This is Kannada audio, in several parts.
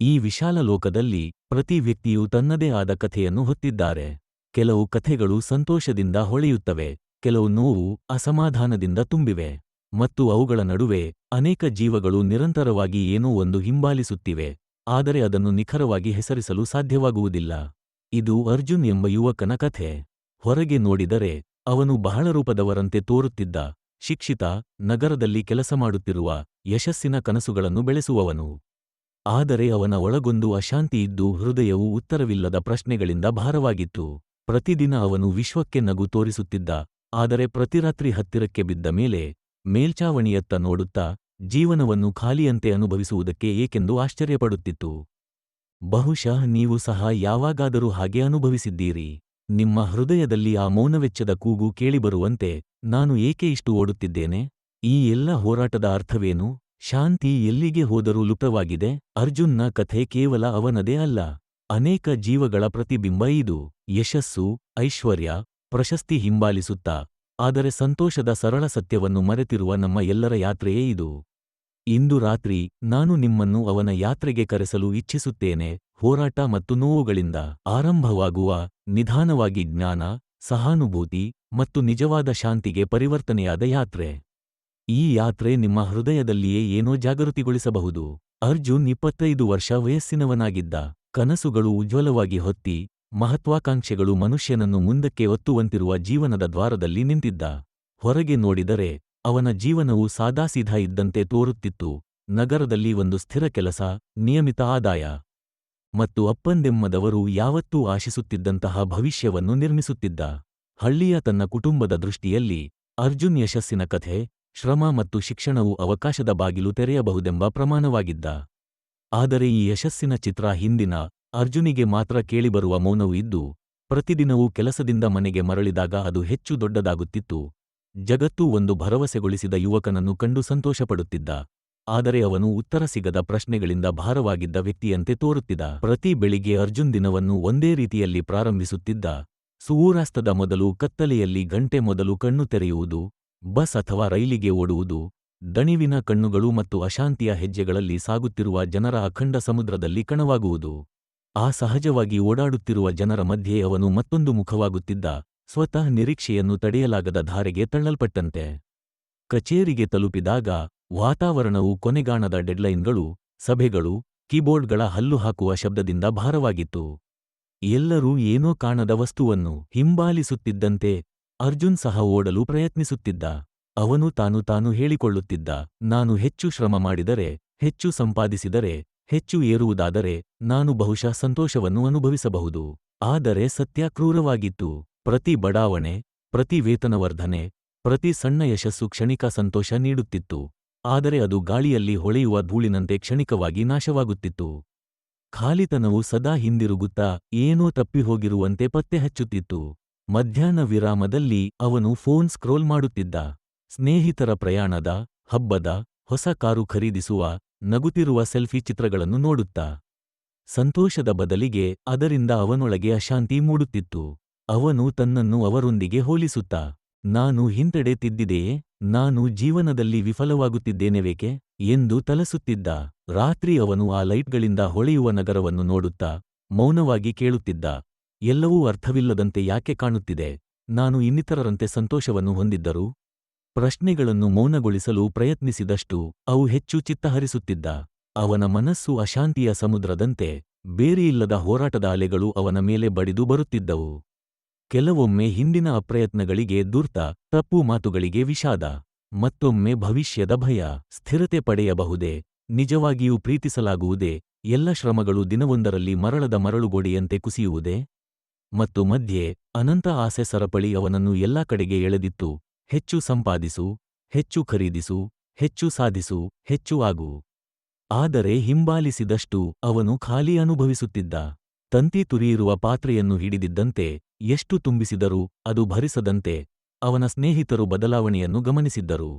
ಈ ವಿಶಾಲ ಲೋಕದಲ್ಲಿ ಪ್ರತಿ ವ್ಯಕ್ತಿಯೂ ತನ್ನದೇ ಆದ ಕಥೆಯನ್ನು ಹೊತ್ತಿದ್ದಾರೆ. ಕೆಲವು ಕಥೆಗಳು ಸಂತೋಷದಿಂದ ಹೊಳೆಯುತ್ತವೆ, ಕೆಲವು ನೋವು ಅಸಮಾಧಾನದಿಂದ ತುಂಬಿವೆ, ಮತ್ತು ಅವುಗಳ ನಡುವೆ ಅನೇಕ ಜೀವಗಳು ನಿರಂತರವಾಗಿ ಏನೋ ಒಂದು ಹಿಂಬಾಲಿಸುತ್ತಿವೆ, ಆದರೆ ಅದನ್ನು ನಿಖರವಾಗಿ ಹೆಸರಿಸಲು ಸಾಧ್ಯವಾಗುವುದಿಲ್ಲ. ಇದು ಅರ್ಜುನ್ ಎಂಬ ಯುವಕನ ಕಥೆ. ಹೊರಗೆ ನೋಡಿದರೆ, ಅವನು ಬಹಳ ರೂಪದವರಂತೆ ತೋರುತ್ತಿದ್ದ, ಶಿಕ್ಷಿತ, ನಗರದಲ್ಲಿ ಕೆಲಸ ಮಾಡುತ್ತಿರುವ ಯಶಸ್ಸಿನ ಕನಸುಗಳನ್ನು ಬೆಳೆಸುವವನು. ಆದರೆ ಅವನ ಒಳಗೊಂದು ಅಶಾಂತಿಯಿದ್ದು ಹೃದಯವು ಉತ್ತರವಿಲ್ಲದ ಪ್ರಶ್ನೆಗಳಿಂದ ಭಾರವಾಗಿತ್ತು. ಪ್ರತಿದಿನ ಅವನು ವಿಶ್ವಕ್ಕೆ ನಗು ತೋರಿಸುತ್ತಿದ್ದ, ಆದರೆ ಪ್ರತಿರಾತ್ರಿ ಹತ್ತಿರಕ್ಕೆ ಬಿದ್ದ ಮೇಲೆ ಮೇಲ್ಛಾವಣಿಯತ್ತ ನೋಡುತ್ತಾ ಜೀವನವನ್ನು ಖಾಲಿಯಂತೆ ಅನುಭವಿಸುವುದಕ್ಕೆ ಏಕೆಂದು ಆಶ್ಚರ್ಯಪಡುತ್ತಿತ್ತು. ಬಹುಶಃ ನೀವು ಸಹ ಯಾವಾಗಾದರೂ ಹಾಗೆ ಅನುಭವಿಸಿದ್ದೀರಿ. ನಿಮ್ಮ ಹೃದಯದಲ್ಲಿ ಆ ಮೌನವೆಚ್ಚದ ಕೂಗು ಕೇಳಿಬರುವಂತೆ ನಾನು ಏಕೆ ಇಷ್ಟು ಓಡುತ್ತಿದ್ದೇನೆ? ಈ ಎಲ್ಲ ಹೋರಾಟದ ಅರ್ಥವೇನು? ಶಾಂತಿ ಎಲ್ಲಿಗೆ ಹೋದರೂ ಲುಪ್ತವಾಗಿದೆ. ಅರ್ಜುನ್ನ ಕಥೆ ಕೇವಲ ಅವನದೇ ಅಲ್ಲ, ಅನೇಕ ಜೀವಗಳ ಪ್ರತಿಬಿಂಬ ಇದು. ಯಶಸ್ಸು, ಐಶ್ವರ್ಯ, ಪ್ರಶಸ್ತಿ ಹಿಂಬಾಲಿಸುತ್ತಾ, ಆದರೆ ಸಂತೋಷದ ಸರಳ ಸತ್ಯವನ್ನು ಮರೆತಿರುವ ನಮ್ಮ ಎಲ್ಲರ ಯಾತ್ರೆಯೇ ಇದು. ಇಂದು ರಾತ್ರಿ ನಾನು ನಿಮ್ಮನ್ನು ಅವನ ಯಾತ್ರೆಗೆ ಕರೆಸಲು ಇಚ್ಛಿಸುತ್ತೇನೆ. ಹೋರಾಟ ಮತ್ತು ನೋವುಗಳಿಂದ ಆರಂಭವಾಗುವ ನಿಧಾನವಾಗಿ ಜ್ಞಾನ, ಸಹಾನುಭೂತಿ ಮತ್ತು ನಿಜವಾದ ಶಾಂತಿಗೆ ಪರಿವರ್ತನೆಯಾದ ಯಾತ್ರೆ. ಈ ಯಾತ್ರೆ ನಿಮ್ಮ ಹೃದಯದಲ್ಲಿಯೇ ಏನೋ ಜಾಗೃತಿಗೊಳಿಸಬಹುದು. ಅರ್ಜುನ್ ಇಪ್ಪತ್ತೈದು ವರ್ಷ ವಯಸ್ಸಿನವನಾಗಿದ್ದ, ಕನಸುಗಳು ಉಜ್ವಲವಾಗಿ ಹೊತ್ತಿ, ಮಹತ್ವಾಕಾಂಕ್ಷೆಗಳು ಮನುಷ್ಯನನ್ನು ಮುಂದಕ್ಕೆ ಒತ್ತುವಂತಿರುವ ಜೀವನದ ದ್ವಾರದಲ್ಲಿ ನಿಂತಿದ್ದ. ಹೊರಗೆ ನೋಡಿದರೆ, ಅವನ ಜೀವನವು ಸಾದಾಸೀಧಾ ಇದ್ದಂತೆ ತೋರುತ್ತಿತ್ತು. ನಗರದಲ್ಲಿ ಒಂದು ಸ್ಥಿರ ಕೆಲಸ, ನಿಯಮಿತ ಆದಾಯ. ಮತ್ತು ಅಪ್ಪಂದೆಮ್ಮದವರು ಯಾವತ್ತೂ ಆಶಿಸುತ್ತಿದ್ದಂತಹ ಭವಿಷ್ಯವನ್ನು ನಿರ್ಮಿಸುತ್ತಿದ್ದ. ಹಳ್ಳಿಯ ತನ್ನ ಕುಟುಂಬದ ದೃಷ್ಟಿಯಲ್ಲಿ, ಅರ್ಜುನ್ ಯಶಸ್ಸಿನ ಕಥೆ ಶ್ರಮ ಮತ್ತು ಶಿಕ್ಷಣವು ಅವಕಾಶದ ಬಾಗಿಲು ತೆರೆಯಬಹುದೆಂಬ ಪ್ರಮಾಣವಾಗಿದ್ದ. ಆದರೆ ಈ ಯಶಸ್ಸಿನ ಚಿತ್ರ ಹಿಂದಿನ ಅರ್ಜುನಿಗೆ ಮಾತ್ರ ಕೇಳಿಬರುವ ಮೌನವು ಇದ್ದು, ಪ್ರತಿದಿನವೂ ಕೆಲಸದಿಂದ ಮನೆಗೆ ಮರಳಿದಾಗ ಅದು ಹೆಚ್ಚು ದೊಡ್ಡದಾಗುತ್ತಿತ್ತು. ಜಗತ್ತು ಒಂದು ಭರವಸೆಗೊಳಿಸಿದ ಯುವಕನನ್ನು ಕಂಡು ಸಂತೋಷಪಡುತ್ತಿದ್ದ. ಆದರೆ ಅವನು ಉತ್ತರ ಸಿಗದ ಪ್ರಶ್ನೆಗಳಿಂದ ಭಾರವಾಗಿದ್ದ ವ್ಯಕ್ತಿಯಂತೆ ತೋರುತ್ತಿದ್ದ. ಪ್ರತಿ ಬೆಳಿಗ್ಗೆ ಅರ್ಜುನ್ ದಿನವನ್ನು ಒಂದೇ ರೀತಿಯಲ್ಲಿ ಪ್ರಾರಂಭಿಸುತ್ತಿದ್ದ. ಸೂರ್ಯಾಸ್ತದ ಮೊದಲು, ಕತ್ತಲೆಯಲ್ಲಿ ಗಂಟೆ ಮೊದಲು ಕಣ್ಣು ತೆರೆಯುವುದು ಬಸ್ ಅಥವಾ ರೈಲಿಗೆ ಓಡುವುದು ದಣಿವಿನ ಕಣ್ಣುಗಳು ಮತ್ತು ಅಶಾಂತಿಯ ಹೆಜ್ಜೆಗಳಲ್ಲಿ ಸಾಗುತ್ತಿರುವ ಜನರ ಅಖಂಡ ಸಮುದ್ರದಲ್ಲಿ ಕಣವಾಗುವುದು. ಆ ಸಹಜವಾಗಿ ಓಡಾಡುತ್ತಿರುವ ಜನರ ಮಧ್ಯೆ ಅವನು ಮತ್ತೊಂದು ಮುಖವಾಗುತ್ತಿದ್ದ ಸ್ವತಃ ನಿರೀಕ್ಷೆಯನ್ನು ತಡೆಯಲಾಗದ ಧಾರೆಗೆ ತಳ್ಳಲ್ಪಟ್ಟಂತೆ. ಕಚೇರಿಗೆ ತಲುಪಿದಾಗ ವಾತಾವರಣವು ಕೊನೆಗಾಣದ ಡೆಡ್ಲೈನ್ಗಳು, ಸಭೆಗಳು, ಕೀಬೋರ್ಡ್ಗಳ ಹಲ್ಲು ಹಾಕುವ ಶಬ್ದದಿಂದ ಭಾರವಾಗಿತ್ತು. ಎಲ್ಲರೂ ಏನೋ ಕಾಣದ ವಸ್ತುವನ್ನು ಹಿಂಬಾಲಿಸುತ್ತಿದ್ದಂತೆ ಅರ್ಜುನ್ ಸಹ ಓಡಲು ಪ್ರಯತ್ನಿಸುತ್ತಿದ್ದ. ಅವನು ತಾನು ತಾನು ಹೇಳಿಕೊಳ್ಳುತ್ತಿದ್ದ, ನಾನು ಹೆಚ್ಚು ಶ್ರಮ ಮಾಡಿದರೆ, ಹೆಚ್ಚು ಸಂಪಾದಿಸಿದರೆ, ಹೆಚ್ಚು ಏರುವುದಾದರೆ, ನಾನು ಬಹುಶಃ ಸಂತೋಷವನ್ನು ಅನುಭವಿಸಬಹುದು. ಆದರೆ ಸತ್ಯ ಕ್ರೂರವಾಗಿತ್ತು. ಪ್ರತಿ ಬಡಾವಣೆ, ಪ್ರತಿ ವೇತನವರ್ಧನೆ, ಪ್ರತಿ ಸಣ್ಣ ಯಶಸ್ಸು ಕ್ಷಣಿಕ ಸಂತೋಷ ನೀಡುತ್ತಿತ್ತು. ಆದರೆ ಅದು ಗಾಳಿಯಲ್ಲಿ ಹೊಳೆಯುವ ಧೂಳಿನಂತೆ ಕ್ಷಣಿಕವಾಗಿ ನಾಶವಾಗುತ್ತಿತ್ತು. ಖಾಲಿತನವು ಸದಾ ಹಿಂದಿರುಗುತ್ತಾ ಏನೋ ತಪ್ಪಿಹೋಗಿರುವಂತೆ ಪತ್ತೆಹಚ್ಚುತ್ತಿತ್ತು. ಮಧ್ಯಾಹ್ನ ವಿರಾಮದಲ್ಲಿ ಅವನು ಫೋನ್ ಸ್ಕ್ರೋಲ್ ಮಾಡುತ್ತಿದ್ದ. ಸ್ನೇಹಿತರ ಪ್ರಯಾಣದ, ಹಬ್ಬದ, ಹೊಸ ಕಾರು ಖರೀದಿಸುವ, ನಗುತ್ತಿರುವ ಸೆಲ್ಫಿ ಚಿತ್ರಗಳನ್ನು ನೋಡುತ್ತಾ. ಸಂತೋಷದ ಬದಲಿಗೆ ಅದರಿಂದ ಅವನೊಳಗೆ ಅಶಾಂತಿ ಮೂಡುತ್ತಿತ್ತು. ಅವನು ತನ್ನನ್ನು ಅವರೊಂದಿಗೆ ಹೋಲಿಸುತ್ತಾ, ನಾನು ಹಿಂತೆಡೆ ತಿದ್ದಿದೆಯೇ? ನಾನು ಜೀವನದಲ್ಲಿ ವಿಫಲವಾಗುತ್ತಿದ್ದೇನೆವೇಕೆ? ಎಂದು ತಲಸುತ್ತಿದ್ದ. ರಾತ್ರಿ ಅವನು ಆ ಲೈಟ್ಗಳಿಂದ ಹೊಳೆಯುವ ನಗರವನ್ನು ನೋಡುತ್ತಾ, ಮೌನವಾಗಿ ಕೇಳುತ್ತಿದ್ದ. ಎಲ್ಲವೂ ಅರ್ಥವಿಲ್ಲದಂತೆ ಯಾಕೆ ಕಾಣುತ್ತಿದೆ? ನಾನು ಇನ್ನಿತರರಂತೆ ಸಂತೋಷವನ್ನು ಹೊಂದಿದ್ದರೂ? ಪ್ರಶ್ನೆಗಳನ್ನು ಮೌನಗೊಳಿಸಲು ಪ್ರಯತ್ನಿಸಿದಷ್ಟು ಅವು ಹೆಚ್ಚು ಚಿತ್ತಹರಿಸುತ್ತಿದ್ದ. ಅವನ ಮನಸ್ಸು ಅಶಾಂತಿಯ ಸಮುದ್ರದಂತೆ ಬೇರೆಯಿಲ್ಲದ ಹೋರಾಟದ ಅಲೆಗಳು ಅವನ ಮೇಲೆ ಬಡಿದು ಬರುತ್ತಿದ್ದವು. ಕೆಲವೊಮ್ಮೆ ಹಿಂದಿನ ಅಪ್ರಯತ್ನಗಳಿಗೆ ದುರ್ತ ತಪ್ಪು ಮಾತುಗಳಿಗೆ ವಿಷಾದ, ಮತ್ತೊಮ್ಮೆ ಭವಿಷ್ಯದ ಭಯ, ಸ್ಥಿರತೆ ಪಡೆಯಬಹುದೇ, ನಿಜವಾಗಿಯೂ ಪ್ರೀತಿಸಲಾಗುವುದೇ, ಎಲ್ಲ ಶ್ರಮಗಳು ದಿನವೊಂದರಲ್ಲಿ ಮರಳದ ಮರಳುಗೋಡೆಯಂತೆ ಕುಸಿಯುವುದೇ? ಮತ್ತು ಮಧ್ಯೆ ಅನಂತ ಆಸೆ ಸರಪಳಿ ಅವನನ್ನು ಎಲ್ಲಾ ಕಡೆಗೆ ಎಳೆದಿತ್ತು. ಹೆಚ್ಚು ಸಂಪಾದಿಸು, ಹೆಚ್ಚು ಖರೀದಿಸು, ಹೆಚ್ಚು ಸಾಧಿಸು, ಹೆಚ್ಚು ಆಗು. ಆದರೆ ಹಿಂಬಾಲಿಸಿದಷ್ಟು ಅವನು ಖಾಲಿ ಅನುಭವಿಸುತ್ತಿದ್ದ. ತಂತಿ ತುರಿಯಿರುವ ಪಾತ್ರೆಯನ್ನು ಹಿಡಿದಿದ್ದಂತೆ ಎಷ್ಟು ತುಂಬಿಸಿದರೂ ಅದು ಭರಿಸದಂತೆ ಅವನ ಸ್ನೇಹಿತರು ಬದಲಾವಣೆಯನ್ನು ಗಮನಿಸಿದ್ದರು.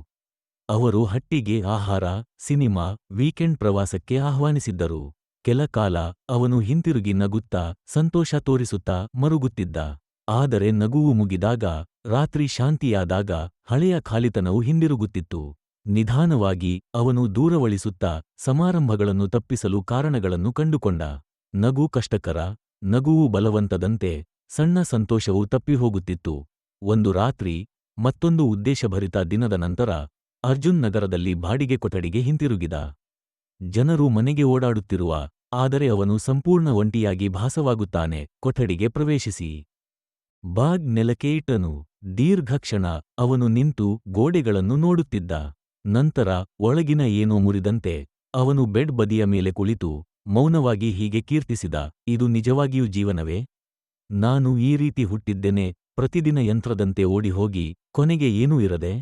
ಅವರು ಹಟ್ಟಿಗೆ ಆಹಾರ, ಸಿನಿಮಾ, ವೀಕೆಂಡ್ ಪ್ರವಾಸಕ್ಕೆ ಆಹ್ವಾನಿಸಿದ್ದರು. ಕೆಲ ಕಾಲ ಅವನು ಹಿಂತಿರುಗಿ ನಗುತ್ತಾ ಸಂತೋಷ ತೋರಿಸುತ್ತಾ ಮರುಗುತ್ತಿದ್ದ. ಆದರೆ ನಗುವು ಮುಗಿದಾಗ, ರಾತ್ರಿ ಶಾಂತಿಯಾದಾಗ ಹಳೆಯ ಖಾಲಿತನವು ಹಿಂದಿರುಗುತ್ತಿತ್ತು. ನಿಧಾನವಾಗಿ ಅವನು ದೂರವಳಿಸುತ್ತಾ ಸಮಾರಂಭಗಳನ್ನು ತಪ್ಪಿಸಲು ಕಾರಣಗಳನ್ನು ಕಂಡುಕೊಂಡ. ನಗು ಕಷ್ಟಕರ, ನಗುವು ಬಲವಂತದಂತೆ ಸಣ್ಣ ಸಂತೋಷವು ತಪ್ಪಿಹೋಗುತ್ತಿತ್ತು. ಒಂದು ರಾತ್ರಿ, ಮತ್ತೊಂದು ಉದ್ದೇಶಭರಿತ ದಿನದ ನಂತರ ಅರ್ಜುನ್ ನಗರದಲ್ಲಿ ಬಾಡಿಗೆ ಕೊಠಡಿಗೆ ಹಿಂತಿರುಗಿದ. ಜನರು ಮನೆಗೆ ಓಡಾಡುತ್ತಿರುವ, ಆದರೆ ಅವನು ಸಂಪೂರ್ಣ ಒಂಟಿಯಾಗಿ ಭಾಸವಾಗುತ್ತಾನೆ, ಕೊಠಡಿಗೆ ಪ್ರವೇಶಿಸಿ. ಬಾಗ್ ನೆಲಕ್ಕೆ ಇಟ್ಟನು ದೀರ್ಘಕ್ಷಣ ಅವನು ನಿಂತು ಗೋಡೆಗಳನ್ನು ನೋಡುತ್ತಿದ್ದ. ನಂತರ ಒಳಗಿನ ಏನೋ ಮುರಿದಂತೆ ಅವನು ಬೆಡ್ ಬದಿಯ ಮೇಲೆ ಕುಳಿತು, ಮೌನವಾಗಿ ಹೀಗೆ ಕೀರ್ತಿಸಿದ, ಇದು ನಿಜವಾಗಿಯೂ ಜೀವನವೇ? ನಾನು ಈ ರೀತಿ ಹುಟ್ಟಿದ್ದೇನೆ, ಪ್ರತಿದಿನ ಯಂತ್ರದಂತೆ ಓಡಿಹೋಗಿ, ಕೊನೆಗೆ ಏನೂ ಇರದೆ?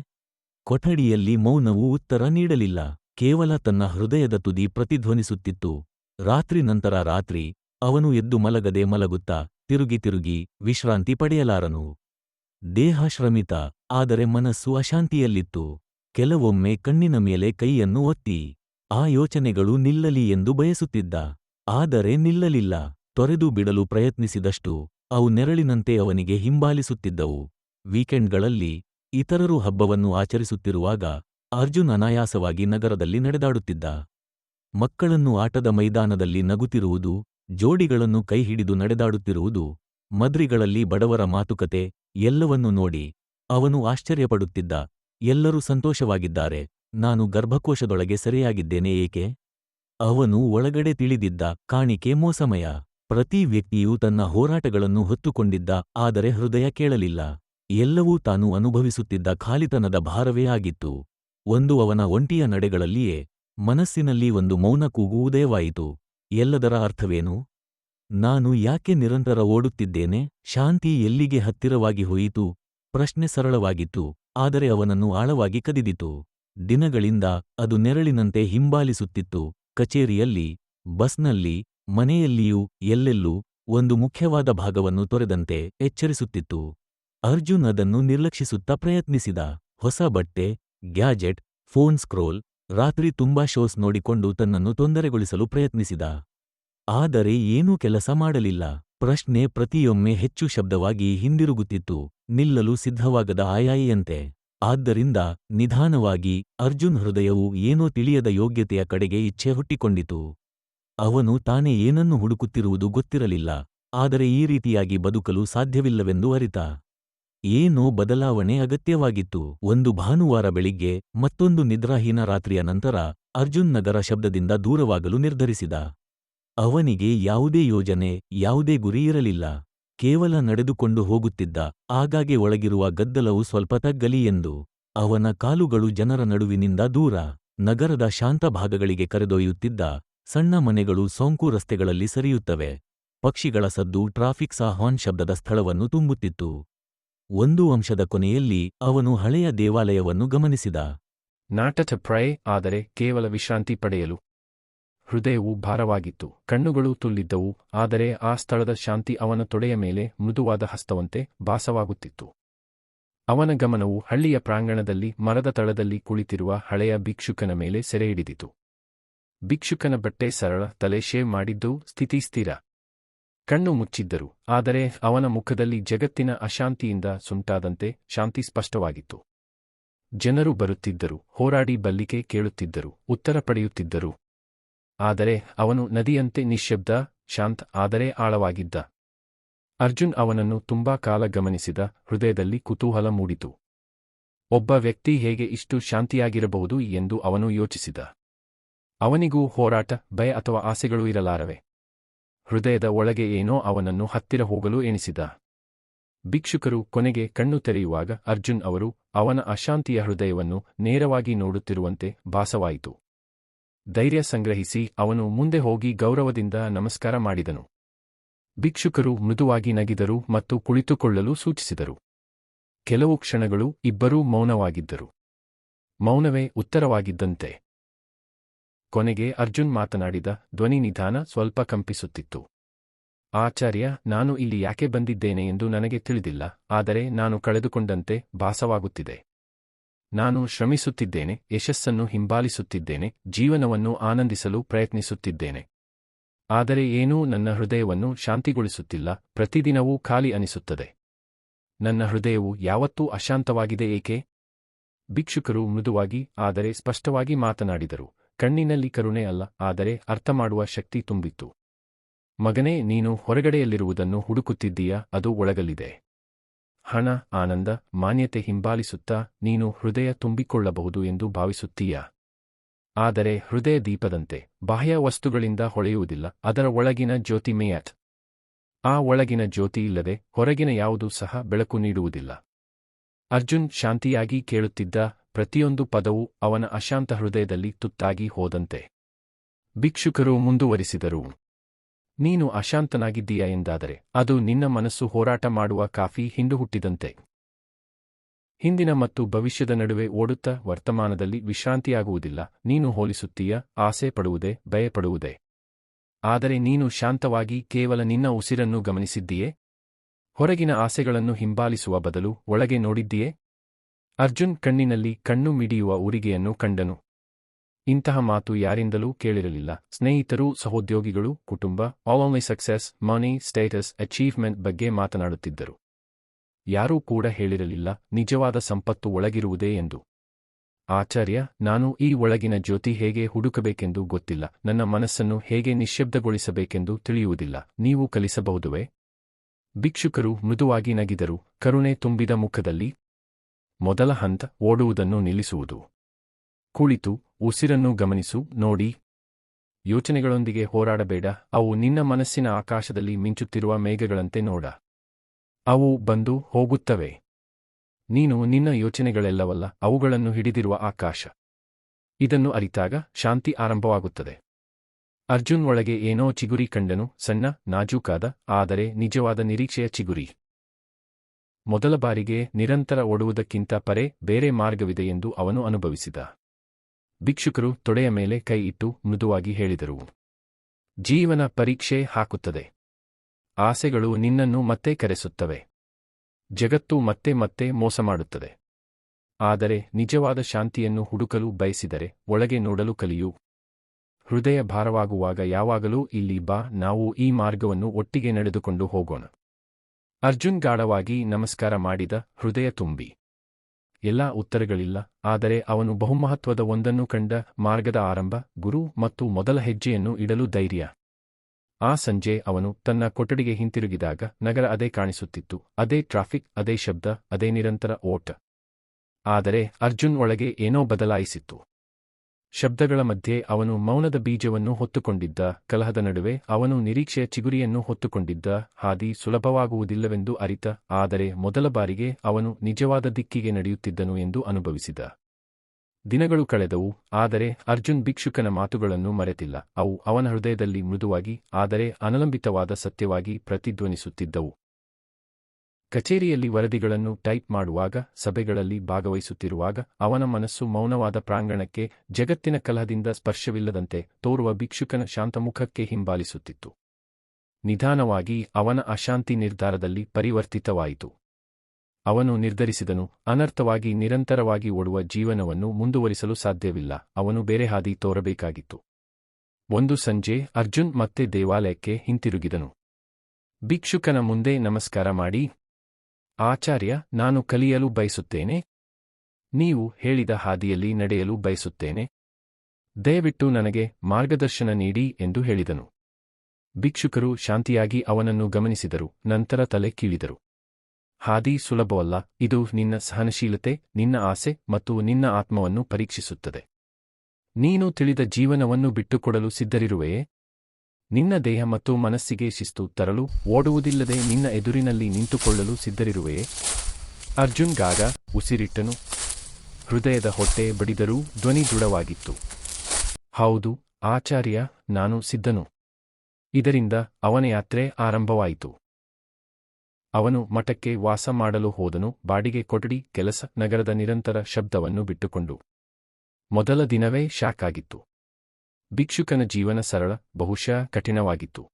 ಕೊಠಡಿಯಲ್ಲಿ ಮೌನವು ಉತ್ತರ ನೀಡಲಿಲ್ಲ. ಕೇವಲ ತನ್ನ ಹೃದಯದ ತುದಿ ಪ್ರತಿಧ್ವನಿಸುತ್ತಿತ್ತು. ರಾತ್ರಿ ನಂತರ ರಾತ್ರಿ, ಅವನು ಎದ್ದು ಮಲಗದೆ ಮಲಗುತ್ತಾ ತಿರುಗಿ ತಿರುಗಿ ವಿಶ್ರಾಂತಿ ಪಡೆಯಲಾರನು. ದೇಹ ಶ್ರಮಿತ ಆದರೆ ಮನಸ್ಸು ಅಶಾಂತಿಯಲ್ಲಿತ್ತು. ಕೆಲವೊಮ್ಮೆ ಕಣ್ಣಿನ ಮೇಲೆ ಕೈಯನ್ನು ಒತ್ತಿ, ಆ ಯೋಚನೆಗಳು ನಿಲ್ಲಲಿ ಎಂದು ಬಯಸುತ್ತಿದ್ದ. ಆದರೆ ನಿಲ್ಲಲಿಲ್ಲ, ತೊರೆದು ಬಿಡಲು ಪ್ರಯತ್ನಿಸಿದಷ್ಟು, ಅವು ನೆರಳಿನಂತೆ ಅವನಿಗೆ ಹಿಂಬಾಲಿಸುತ್ತಿದ್ದವು. ವೀಕೆಂಡ್ಗಳಲ್ಲಿ, ಇತರರು ಹಬ್ಬವನ್ನು ಆಚರಿಸುತ್ತಿರುವಾಗ ಅರ್ಜುನ್ ಅನಾಯಾಸವಾಗಿ ನಗರದಲ್ಲಿ ನಡೆದಾಡುತ್ತಿದ್ದ. ಮಕ್ಕಳನ್ನು ಆಟದ ಮೈದಾನದಲ್ಲಿ ನಗುತ್ತಿರುವುದು, ಜೋಡಿಗಳನ್ನು ಕೈಹಿಡಿದು ನಡೆದಾಡುತ್ತಿರುವುದು, ಮದ್ರಿಗಳಲ್ಲಿ ಬಡವರ ಮಾತುಕತೆ, ಎಲ್ಲವನ್ನೂ ನೋಡಿ ಅವನು ಆಶ್ಚರ್ಯಪಡುತ್ತಿದ್ದ. ಎಲ್ಲರೂ ಸಂತೋಷವಾಗಿದ್ದಾರೆ. ನಾನು ಗರ್ಭಕೋಶದೊಳಗೆ ಸರಿಯಾಗಿದ್ದೇನೆ ಏಕೆ? ಅವನು ಒಳಗಡೆ ತಿಳಿದಿದ್ದ ಕಾಣಿಕೆ ಮೋಸಮಯ. ಪ್ರತಿ ವ್ಯಕ್ತಿಯೂ ತನ್ನ ಹೋರಾಟಗಳನ್ನು ಹೊತ್ತುಕೊಂಡಿದ್ದ, ಆದರೆ ಹೃದಯ ಕೇಳಲಿಲ್ಲ. ಎಲ್ಲವೂ ತಾನು ಅನುಭವಿಸುತ್ತಿದ್ದ ಖಾಲಿತನದ ಭಾರವೇ ಆಗಿತ್ತು. ಒಂದು ಅವನ ಒಂಟಿಯ ನಡೆಗಳಲ್ಲಿಯೇ ಮನಸ್ಸಿನಲ್ಲಿ ಒಂದು ಮೌನ ಕೂಗು ವಾಯಿತು. ಎಲ್ಲದರ ಅರ್ಥವೇನು? ನಾನು ಯಾಕೆ ನಿರಂತರ ಓಡುತ್ತಿದ್ದೇನೆ? ಶಾಂತಿ ಎಲ್ಲಿಗೆ ಹತ್ತಿರವಾಗಿ ಹೋಯಿತು? ಪ್ರಶ್ನೆ ಸರಳವಾಗಿತ್ತು, ಆದರೆ ಅವನನ್ನು ಆಳವಾಗಿ ಕದಿದಿತು. ದಿನಗಳಿಂದ ಅದು ನೆರಳಿನಂತೆ ಹಿಂಬಾಲಿಸುತ್ತಿತ್ತು. ಕಚೇರಿಯಲ್ಲಿ, ಬಸ್ನಲ್ಲಿ, ಮನೆಯಲ್ಲಿಯೂ ಎಲ್ಲೆಲ್ಲೂ ಒಂದು ಮುಖ್ಯವಾದ ಭಾಗವನ್ನು ತೊರೆದಂತೆ ಎಚ್ಚರಿಸುತ್ತಿತ್ತು. ಅರ್ಜುನ್ ಅದನ್ನು ನಿರ್ಲಕ್ಷಿಸುತ್ತಾ ಪ್ರಯತ್ನಿಸಿದ. ಹೊಸ ಬಟ್ಟೆ ಗ್ಯಾಜೆಟ್, ಫೋನ್ ಸ್ಕ್ರೋಲ್, ರಾತ್ರಿ ತುಂಬಾ ಶೋಸ್ ನೋಡಿಕೊಂಡು ತನ್ನನ್ನು ತೊಂದರೆಗೊಳಿಸಲು ಪ್ರಯತ್ನಿಸಿದ. ಆದರೆ ಏನೂ ಕೆಲಸ ಮಾಡಲಿಲ್ಲ. ಪ್ರಶ್ನೆ ಪ್ರತಿಯೊಮ್ಮೆ ಹೆಚ್ಚು ಶಬ್ದವಾಗಿ ಹಿಂದಿರುಗುತ್ತಿತ್ತು. ನಿಲ್ಲಲು ಸಿದ್ಧವಾಗದ ಆಯಾಯಿಯಂತೆ. ಆದ್ದರಿಂದ ನಿಧಾನವಾಗಿ ಅರ್ಜುನ್ ಹೃದಯವು ಏನೋ ತಿಳಿಯದ ಯೋಗ್ಯತೆಯ ಕಡೆಗೆ ಇಚ್ಛೆ ಹುಟ್ಟಿಕೊಂಡಿತು. ಅವನು ತಾನೇ ಏನನ್ನು ಹುಡುಕುತ್ತಿರುವುದು ಗೊತ್ತಿರಲಿಲ್ಲ. ಆದರೆ ಈ ರೀತಿಯಾಗಿ ಬದುಕಲು ಸಾಧ್ಯವಿಲ್ಲವೆಂದು ಅರಿತ. ಏನೋ ಬದಲಾವಣೆ ಅಗತ್ಯವಾಗಿತ್ತು? ಒಂದು ಭಾನುವಾರ ಬೆಳಿಗ್ಗೆ ಮತ್ತೊಂದು ನಿದ್ರಾಹೀನ ರಾತ್ರಿಯ ನಂತರ ಅರ್ಜುನ್ ನಗರ ಶಬ್ದದಿಂದ ದೂರವಾಗಲು ನಿರ್ಧರಿಸಿದ. ಅವನಿಗೆ ಯಾವುದೇ ಯೋಜನೆ, ಯಾವುದೇ ಗುರಿ ಇರಲಿಲ್ಲ. ಕೇವಲ ನಡೆದುಕೊಂಡು ಹೋಗುತ್ತಿದ್ದ, ಆಗಾಗ್ಗೆ ಒಳಗಿರುವ ಗದ್ದಲವು ಸ್ವಲ್ಪ ತಗ್ಗಲಿ ಎಂದು. ಅವನ ಕಾಲುಗಳು ಜನರ ನಡುವಿನಿಂದ ದೂರ. ನಗರದ ಶಾಂತ ಭಾಗಗಳಿಗೆ ಕರೆದೊಯ್ಯುತ್ತಿದ್ದ ಸಣ್ಣ ಮನೆಗಳು ಸೋಂಕು ರಸ್ತೆಗಳಲ್ಲಿ ಸರಿಯುತ್ತವೆ. ಪಕ್ಷಿಗಳ ಸದ್ದು, ಟ್ರಾಫಿಕ್ ಸಾಹ್ವಾನ್ ಶಬ್ದದ ಸ್ಥಳವನ್ನು ತುಂಬುತ್ತಿತ್ತು. ಒಂದು ಅಂಶದ ಕೊನೆಯಲ್ಲಿ ಅವನು ಹಳೆಯ ದೇವಾಲಯವನ್ನು ಗಮನಿಸಿದ. ನಾಟಥ ಪ್ರಯ್ ಆದರೆ ಕೇವಲ ವಿಶ್ರಾಂತಿ ಪಡೆಯಲು. ಹೃದಯವು ಭಾರವಾಗಿತ್ತು, ಕಣ್ಣುಗಳು ತುಲ್ಲಿದ್ದವು ಆದರೆ ಆ ಸ್ಥಳದ ಶಾಂತಿ ಅವನ ತೊಡೆಯ ಮೇಲೆ ಮೃದುವಾದ ಹಸ್ತವಂತೆ ಭಾಸವಾಗುತ್ತಿತ್ತು. ಅವನ ಗಮನವು ಹಳ್ಳಿಯ ಪ್ರಾಂಗಣದಲ್ಲಿ ಮರದ ತಳದಲ್ಲಿ ಕುಳಿತಿರುವ ಹಳೆಯ ಭಿಕ್ಷುಕನ ಮೇಲೆ ಸೆರೆಹಿಡಿದಿತು. ಭಿಕ್ಷುಕನ ಬಟ್ಟೆ ಸರಳ, ತಲೆ ಶೇವ್ ಮಾಡಿದ್ದು ಸ್ಥಿತಿ ಸ್ಥಿರ. ಕಣ್ಣು ಮುಚ್ಚಿದ್ದರು, ಆದರೆ ಅವನ ಮುಖದಲ್ಲಿ ಜಗತ್ತಿನ ಅಶಾಂತಿಯಿಂದ ಸುಂಟಾದಂತೆ ಶಾಂತಿ ಸ್ಪಷ್ಟವಾಗಿತ್ತು. ಜನರು ಬರುತ್ತಿದ್ದರು, ಹೋರಾಡಿ ಬಲ್ಲಿಕೆ ಕೇಳುತ್ತಿದ್ದರು, ಉತ್ತರ ಪಡೆಯುತ್ತಿದ್ದರು. ಆದರೆ ಅವನು ನದಿಯಂತೆ ನಿಶ್ಶಬ್ದ ಶಾಂತ್ ಆದರೆ ಆಳವಾಗಿದ್ದ. ಅರ್ಜುನ್ ಅವನನ್ನು ತುಂಬಾ ಕಾಲ ಗಮನಿಸಿದ, ಹೃದಯದಲ್ಲಿ ಕುತೂಹಲ ಮೂಡಿತು. ಒಬ್ಬ ವ್ಯಕ್ತಿ ಹೇಗೆ ಇಷ್ಟು ಶಾಂತಿಯಾಗಿರಬಹುದು ಎಂದು ಅವನು ಯೋಚಿಸಿದ. ಅವನಿಗೂ ಹೋರಾಟ, ಭಯ ಅಥವಾ ಆಸೆಗಳು ಇರಲಾರವೆ. ಹೃದಯದ ಒಳಗೆ ಏನೋ ಅವನನ್ನು ಹತ್ತಿರ ಹೋಗಲು ಎಣಿಸಿದ. ಭಿಕ್ಷುಕರು ಕೊನೆಗೆ ಕಣ್ಣು ತೆರೆಯುವಾಗ ಅರ್ಜುನ್ ಅವರು ಅವನ ಅಶಾಂತಿಯ ಹೃದಯವನ್ನು ನೇರವಾಗಿ ನೋಡುತ್ತಿರುವಂತೆ ಭಾಸವಾಯಿತು. ಧೈರ್ಯ ಸಂಗ್ರಹಿಸಿ ಅವನು ಮುಂದೆ ಹೋಗಿ ಗೌರವದಿಂದ ನಮಸ್ಕಾರ ಮಾಡಿದನು. ಭಿಕ್ಷುಕರು ಮೃದುವಾಗಿ ನಗಿದರು ಮತ್ತು ಕುಳಿತುಕೊಳ್ಳಲು ಸೂಚಿಸಿದರು. ಕೆಲವು ಕ್ಷಣಗಳು ಇಬ್ಬರೂ ಮೌನವಾಗಿದ್ದರು. ಮೌನವೇ ಉತ್ತರವಾಗಿದ್ದಂತೆ. ಕೊನೆಗೆ ಅರ್ಜುನ್ ಮಾತನಾಡಿದ ಧ್ವನಿ ನಿಧಾನ ಸ್ವಲ್ಪ ಕಂಪಿಸುತ್ತಿತ್ತು. ಆಚಾರ್ಯ, ನಾನು ಇಲ್ಲಿ ಯಾಕೆ ಬಂದಿದ್ದೇನೆ ಎಂದು ನನಗೆ ತಿಳಿದಿಲ್ಲ, ಆದರೆ ನಾನು ಕಳೆದುಕೊಂಡಂತೆ ಭಾಸವಾಗುತ್ತಿದೆ. ನಾನು ಶ್ರಮಿಸುತ್ತಿದ್ದೇನೆ, ಯಶಸ್ಸನ್ನು ಹಿಂಬಾಲಿಸುತ್ತಿದ್ದೇನೆ, ಜೀವನವನ್ನು ಆನಂದಿಸಲು ಪ್ರಯತ್ನಿಸುತ್ತಿದ್ದೇನೆ. ಆದರೆ ಏನೂ ನನ್ನ ಹೃದಯವನ್ನು ಶಾಂತಿಗೊಳಿಸುತ್ತಿಲ್ಲ, ಪ್ರತಿದಿನವೂ ಖಾಲಿ ಅನಿಸುತ್ತದೆ. ನನ್ನ ಹೃದಯವು ಯಾವತ್ತೂ ಅಶಾಂತವಾಗಿದೆ ಏಕೆ? ಭಿಕ್ಷುಕರು ಮೃದುವಾಗಿ, ಆದರೆ ಸ್ಪಷ್ಟವಾಗಿ ಮಾತನಾಡಿದರು. ಕಣ್ಣಿನಲ್ಲಿ ಕರುಣೆ ಅಲ್ಲ, ಆದರೆ ಅರ್ಥಮಾಡುವ ಶಕ್ತಿ ತುಂಬಿತ್ತು. ಮಗನೇ, ನೀನು ಹೊರಗಡೆಯಲ್ಲಿರುವುದನ್ನು ಹುಡುಕುತ್ತಿದ್ದೀಯಾ? ಅದು ಒಳಗಲಿದೆ ಹಣ, ಆನಂದ, ಮಾನ್ಯತೆ ಹಿಂಬಾಲಿಸುತ್ತಾ ನೀನು ಹೃದಯ ತುಂಬಿಕೊಳ್ಳಬಹುದು ಎಂದು ಭಾವಿಸುತ್ತೀಯಾ? ಆದರೆ ಹೃದಯ ದೀಪದಂತೆ, ಬಾಹ್ಯ ವಸ್ತುಗಳಿಂದ ಹೊಳೆಯುವುದಿಲ್ಲ, ಅದರ ಒಳಗಿನ ಜ್ಯೋತಿ ಮೇಯತ್. ಆ ಒಳಗಿನ ಜ್ಯೋತಿ ಇಲ್ಲದೆ ಹೊರಗಿನ ಯಾವುದೂ ಸಹ ಬೆಳಕು ನೀಡುವುದಿಲ್ಲ. ಅರ್ಜುನ್ ಶಾಂತಿಯಾಗಿ ಕೇಳುತ್ತಿದ್ದ ಪ್ರತಿಯೊಂದು ಪದವೂ ಅವನ ಅಶಾಂತ ಹೃದಯದಲ್ಲಿ ತುತ್ತಾಗಿ ಹೋದಂತೆ. ಭಿಕ್ಷುಕರು ಮುಂದುವರಿಸಿದರು. ನೀನು ಅಶಾಂತನಾಗಿದ್ದೀಯ ಎಂದಾದರೆ, ಅದು ನಿನ್ನ ಮನಸ್ಸು ಹೋರಾಟ ಮಾಡುವ ಕಾಫಿ ಹಿಂಡು ಹುಟ್ಟಿದಂತೆ ಹಿಂದಿನ ಮತ್ತು ಭವಿಷ್ಯದ ನಡುವೆ ಓಡುತ್ತ ವರ್ತಮಾನದಲ್ಲಿ ವಿಶ್ರಾಂತಿಯಾಗುವುದಿಲ್ಲ. ನೀನು ಹೋಲಿಸುತ್ತೀಯ, ಆಸೆ ಪಡುವುದೇ, ಭಯಪಡುವುದೇ? ಆದರೆ ನೀನು ಶಾಂತವಾಗಿ ಕೇವಲ ನಿನ್ನ ಉಸಿರನ್ನು ಗಮನಿಸಿದ್ದೀಯೇ? ಹೊರಗಿನ ಆಸೆಗಳನ್ನು ಹಿಂಬಾಲಿಸುವ ಬದಲು ಒಳಗೆ ನೋಡಿದ್ದೀಯೇ? ಅರ್ಜುನ್ ಕಣ್ಣಿನಲ್ಲಿ ಕಣ್ಣು ಮಿಡಿಯುವ ಉರಿಗೆಯನ್ನು ಕಂಡನು. ಇಂತಹ ಮಾತು ಯಾರಿಂದಲೂ ಕೇಳಿರಲಿಲ್ಲ. ಸ್ನೇಹಿತರು, ಸಹೋದ್ಯೋಗಿಗಳು, ಕುಟುಂಬ all success, money, status, achievement ಬಗ್ಗೆ ಮಾತನಾಡುತ್ತಿದ್ದರು. ಯಾರೂ ಕೂಡ ಹೇಳಿರಲಿಲ್ಲ, ನಿಜವಾದ ಸಂಪತ್ತು ಒಳಗಿರುವುದೇ ಎಂದು. ಆಚಾರ್ಯ, ನಾನು ಈ ಒಳಗಿನ ಜ್ಯೋತಿ ಹೇಗೆ ಹುಡುಕಬೇಕೆಂದು ಗೊತ್ತಿಲ್ಲ. ನನ್ನ ಮನಸ್ಸನ್ನು ಹೇಗೆ ನಿಶ್ಶಬ್ದಗೊಳಿಸಬೇಕೆಂದು ತಿಳಿಯುವುದಿಲ್ಲ. ನೀವು ಕಲಿಸಬಹುದುವೆ? ಭಿಕ್ಷುಕರು ಮೃದುವಾಗಿ ನಗಿದರು. ಕರುಣೆ ತುಂಬಿದ ಮುಖದಲ್ಲಿ ಮೊದಲ ಹಂತ ಓಡುವುದನ್ನು ನಿಲ್ಲಿಸುವುದು. ಕುಳಿತು, ಉಸಿರನ್ನು ಗಮನಿಸು, ನೋಡಿ. ಯೋಚನೆಗಳೊಂದಿಗೆ ಹೋರಾಡಬೇಡ, ಅವು ನಿನ್ನ ಮನಸ್ಸಿನ ಆಕಾಶದಲ್ಲಿ ಮಿಂಚುತ್ತಿರುವ ಮೇಘಗಳಂತೆ ನೋಡ. ಅವು ಬಂದು ಹೋಗುತ್ತವೆ. ನೀನು ನಿನ್ನ ಯೋಚನೆಗಳೆಲ್ಲವಲ್ಲ, ಅವುಗಳನ್ನು ಹಿಡಿದಿರುವ ಆಕಾಶ. ಇದನ್ನು ಅರಿತಾಗ ಶಾಂತಿ ಆರಂಭವಾಗುತ್ತದೆ. ಅರ್ಜುನ್ ಒಳಗೆ ಏನೋ ಚಿಗುರಿ ಕಂಡನು, ಸಣ್ಣ, ನಾಜೂಕಾದ, ಆದರೆ ನಿಜವಾದ ನಿರೀಕ್ಷೆಯ ಚಿಗುರಿ. ಮೊದಲ ಬಾರಿಗೆ ನಿರಂತರ ಓಡುವುದಕ್ಕಿಂತ ಪರೆ ಬೇರೆ ಮಾರ್ಗವಿದೆ ಎಂದು ಅವನು ಅನುಭವಿಸಿದ. ಭಿಕ್ಷುಕರು ತೊಡೆಯ ಮೇಲೆ ಕೈ ಇಟ್ಟು ಮೃದುವಾಗಿ ಹೇಳಿದರು. ಜೀವನ ಪರೀಕ್ಷೆ ಹಾಕುತ್ತದೆ. ಆಸೆಗಳು ನಿನ್ನನ್ನು ಮತ್ತೆ ಕರೆಸುತ್ತವೆ. ಜಗತ್ತು ಮತ್ತೆ ಮತ್ತೆ ಮೋಸ ಮಾಡುತ್ತದೆ. ಆದರೆ ನಿಜವಾದ ಶಾಂತಿಯನ್ನು ಹುಡುಕಲು ಬಯಸಿದರೆ ಒಳಗೆ ನೋಡಲು ಕಲಿಯು. ಹೃದಯ ಭಾರವಾಗುವಾಗ ಯಾವಾಗಲೂ ಇಲ್ಲಿ ಬಾ, ನಾವು ಈ ಮಾರ್ಗವನ್ನು ಒಟ್ಟಿಗೆ ನಡೆದುಕೊಂಡು ಹೋಗೋಣ. ಅರ್ಜುನ್ ಗಾಢವಾಗಿ ನಮಸ್ಕಾರ ಮಾಡಿದ ಹೃದಯ ತುಂಬಿ. ಎಲ್ಲಾ ಉತ್ತರಗಳಿಲ್ಲ, ಆದರೆ ಅವನು ಬಹುಮಹತ್ವದ ಒಂದನ್ನು ಕಂಡ ಮಾರ್ಗದ ಆರಂಭ, ಗುರು ಮತ್ತು ಮೊದಲ ಹೆಜ್ಜೆಯನ್ನು ಇಡಲು ಧೈರ್ಯ. ಆ ಸಂಜೆ ಅವನು ತನ್ನ ಕೊಠಡಿಗೆ ಹಿಂತಿರುಗಿದಾಗ ನಗರ ಅದೇ ಕಾಣಿಸುತ್ತಿತ್ತು, ಅದೇ ಟ್ರಾಫಿಕ್, ಅದೇ ಶಬ್ದ, ಅದೇ ನಿರಂತರ ಓಟ. ಆದರೆ ಅರ್ಜುನ್ ಒಳಗೆ ಏನೋ ಬದಲಾಯಿಸಿತ್ತು. ಶಬ್ದಗಳ ಮಧ್ಯೆ ಅವನು ಮೌನದ ಬೀಜವನ್ನು ಹೊತ್ತುಕೊಂಡಿದ್ದ, ಕಲಹದ ನಡುವೆ ಅವನು ನಿರೀಕ್ಷೆಯ ಚಿಗುರಿಯನ್ನು ಹೊತ್ತುಕೊಂಡಿದ್ದ, ಹಾದಿ ಸುಲಭವಾಗುವುದಿಲ್ಲವೆಂದು ಅರಿತ, ಆದರೆ ಮೊದಲ ಬಾರಿಗೆ ಅವನು ನಿಜವಾದ ದಿಕ್ಕಿಗೆ ನಡೆಯುತ್ತಿದ್ದನು ಎಂದು ಅನುಭವಿಸಿದ. ದಿನಗಳು ಕಳೆದವು, ಆದರೆ ಅರ್ಜುನ್ ಭಿಕ್ಷುಕನ ಮಾತುಗಳನ್ನು ಮರೆತಿಲ್ಲ, ಅವು ಅವನ ಹೃದಯದಲ್ಲಿ ಮೃದುವಾಗಿ, ಆದರೆ ಅನಲಂಬಿತವಾದ ಸತ್ಯವಾಗಿ ಪ್ರತಿಧ್ವನಿಸುತ್ತಿದ್ದವು. ಕಚೇರಿಯಲ್ಲಿ ವರದಿಗಳನ್ನು ಟೈಪ್ ಮಾಡುವಾಗ, ಸಭೆಗಳಲ್ಲಿ ಭಾಗವಹಿಸುತ್ತಿರುವಾಗ ಅವನ ಮನಸ್ಸು ಮೌನವಾದ ಪ್ರಾಂಗಣಕ್ಕೆ, ಜಗತ್ತಿನ ಕಲಹದಿಂದ ಸ್ಪರ್ಶವಿಲ್ಲದಂತೆ ತೋರುವ ಭಿಕ್ಷುಕನ ಶಾಂತಮುಖಕ್ಕೆ ಹಿಂಬಾಲಿಸುತ್ತಿತ್ತು. ನಿಧಾನವಾಗಿ ಅವನ ಅಶಾಂತಿ ನಿರ್ಧಾರದಲ್ಲಿ ಪರಿವರ್ತಿತವಾಯಿತು. ಅವನು ನಿರ್ಧರಿಸಿದನು, ಅನರ್ಥವಾಗಿ ನಿರಂತರವಾಗಿ ಓಡುವ ಜೀವನವನ್ನು ಮುಂದುವರಿಸಲು ಸಾಧ್ಯವಿಲ್ಲ, ಅವನು ಬೇರೆ ಹಾದಿ ತೋರಬೇಕಾಗಿತ್ತು. ಒಂದು ಸಂಜೆ ಅರ್ಜುನ್ ಮತ್ತೆ ದೇವಾಲಯಕ್ಕೆ ಹಿಂತಿರುಗಿದನು. ಭಿಕ್ಷುಕನ ಮುಂದೆ ನಮಸ್ಕಾರ ಮಾಡಿ ಆಚಾರ್ಯ, ನಾನು ಕಲಿಯಲು ಬಯಸುತ್ತೇನೆ. ನೀವು ಹೇಳಿದ ಹಾದಿಯಲ್ಲಿ ನಡೆಯಲು ಬಯಸುತ್ತೇನೆ. ದಯವಿಟ್ಟು ನನಗೆ ಮಾರ್ಗದರ್ಶನ ನೀಡಿ ಎಂದು ಹೇಳಿದನು. ಭಿಕ್ಷುಕರು ಶಾಂತಿಯಾಗಿ ಅವನನ್ನು ಗಮನಿಸಿದರು, ನಂತರ ತಲೆ ಕೀಳಿದರು. ಹಾದಿ ಸುಲಭವಲ್ಲ, ಇದು ನಿನ್ನ ಸಹನಶೀಲತೆ, ನಿನ್ನ ಆಸೆ ಮತ್ತು ನಿನ್ನ ಆತ್ಮವನ್ನು ಪರೀಕ್ಷಿಸುತ್ತದೆ. ನೀನು ತಿಳಿದ ಜೀವನವನ್ನು ಬಿಟ್ಟುಕೊಡಲು ಸಿದ್ಧರಿರುವೆಯೇ? ನಿನ್ನ ದೇಹ ಮತ್ತು ಮನಸ್ಸಿಗೆ ಶಿಸ್ತು ತರಲು, ಓಡುವುದಿಲ್ಲದೆ ನಿನ್ನ ಎದುರಿನಲ್ಲಿ ನಿಂತುಕೊಳ್ಳಲು ಸಿದ್ಧರಿರುವೆಯೇ? ಅರ್ಜುನ್ ಗಾಗ, ಉಸಿರಿಟ್ಟನು. ಹೃದಯದ ಹೊಟ್ಟೆ ಬಡಿದರೂ ಧ್ವನಿ ದೃಢವಾಗಿತ್ತು. ಹೌದು, ಆಚಾರ್ಯ, ನಾನು ಸಿದ್ಧನು. ಇದರಿಂದ ಅವನ ಯಾತ್ರೆ ಆರಂಭವಾಯಿತು. ಅವನು ಮಠಕ್ಕೆ ವಾಸ ಮಾಡಲು ಹೋದನು, ಬಾಡಿಗೆ ಕೊಠಡಿ, ಕೆಲಸ, ನಗರದ ನಿರಂತರ ಶಬ್ದವನ್ನು ಬಿಟ್ಟುಕೊಂಡು. ಮೊದಲ ದಿನವೇ ಶಾಕ್ ಆಗಿತ್ತು. ಭಿಕ್ಷುಕನ ಜೀವನ ಸರಳ, ಬಹುಶಃ ಕಠಿಣವಾಗಿತ್ತು.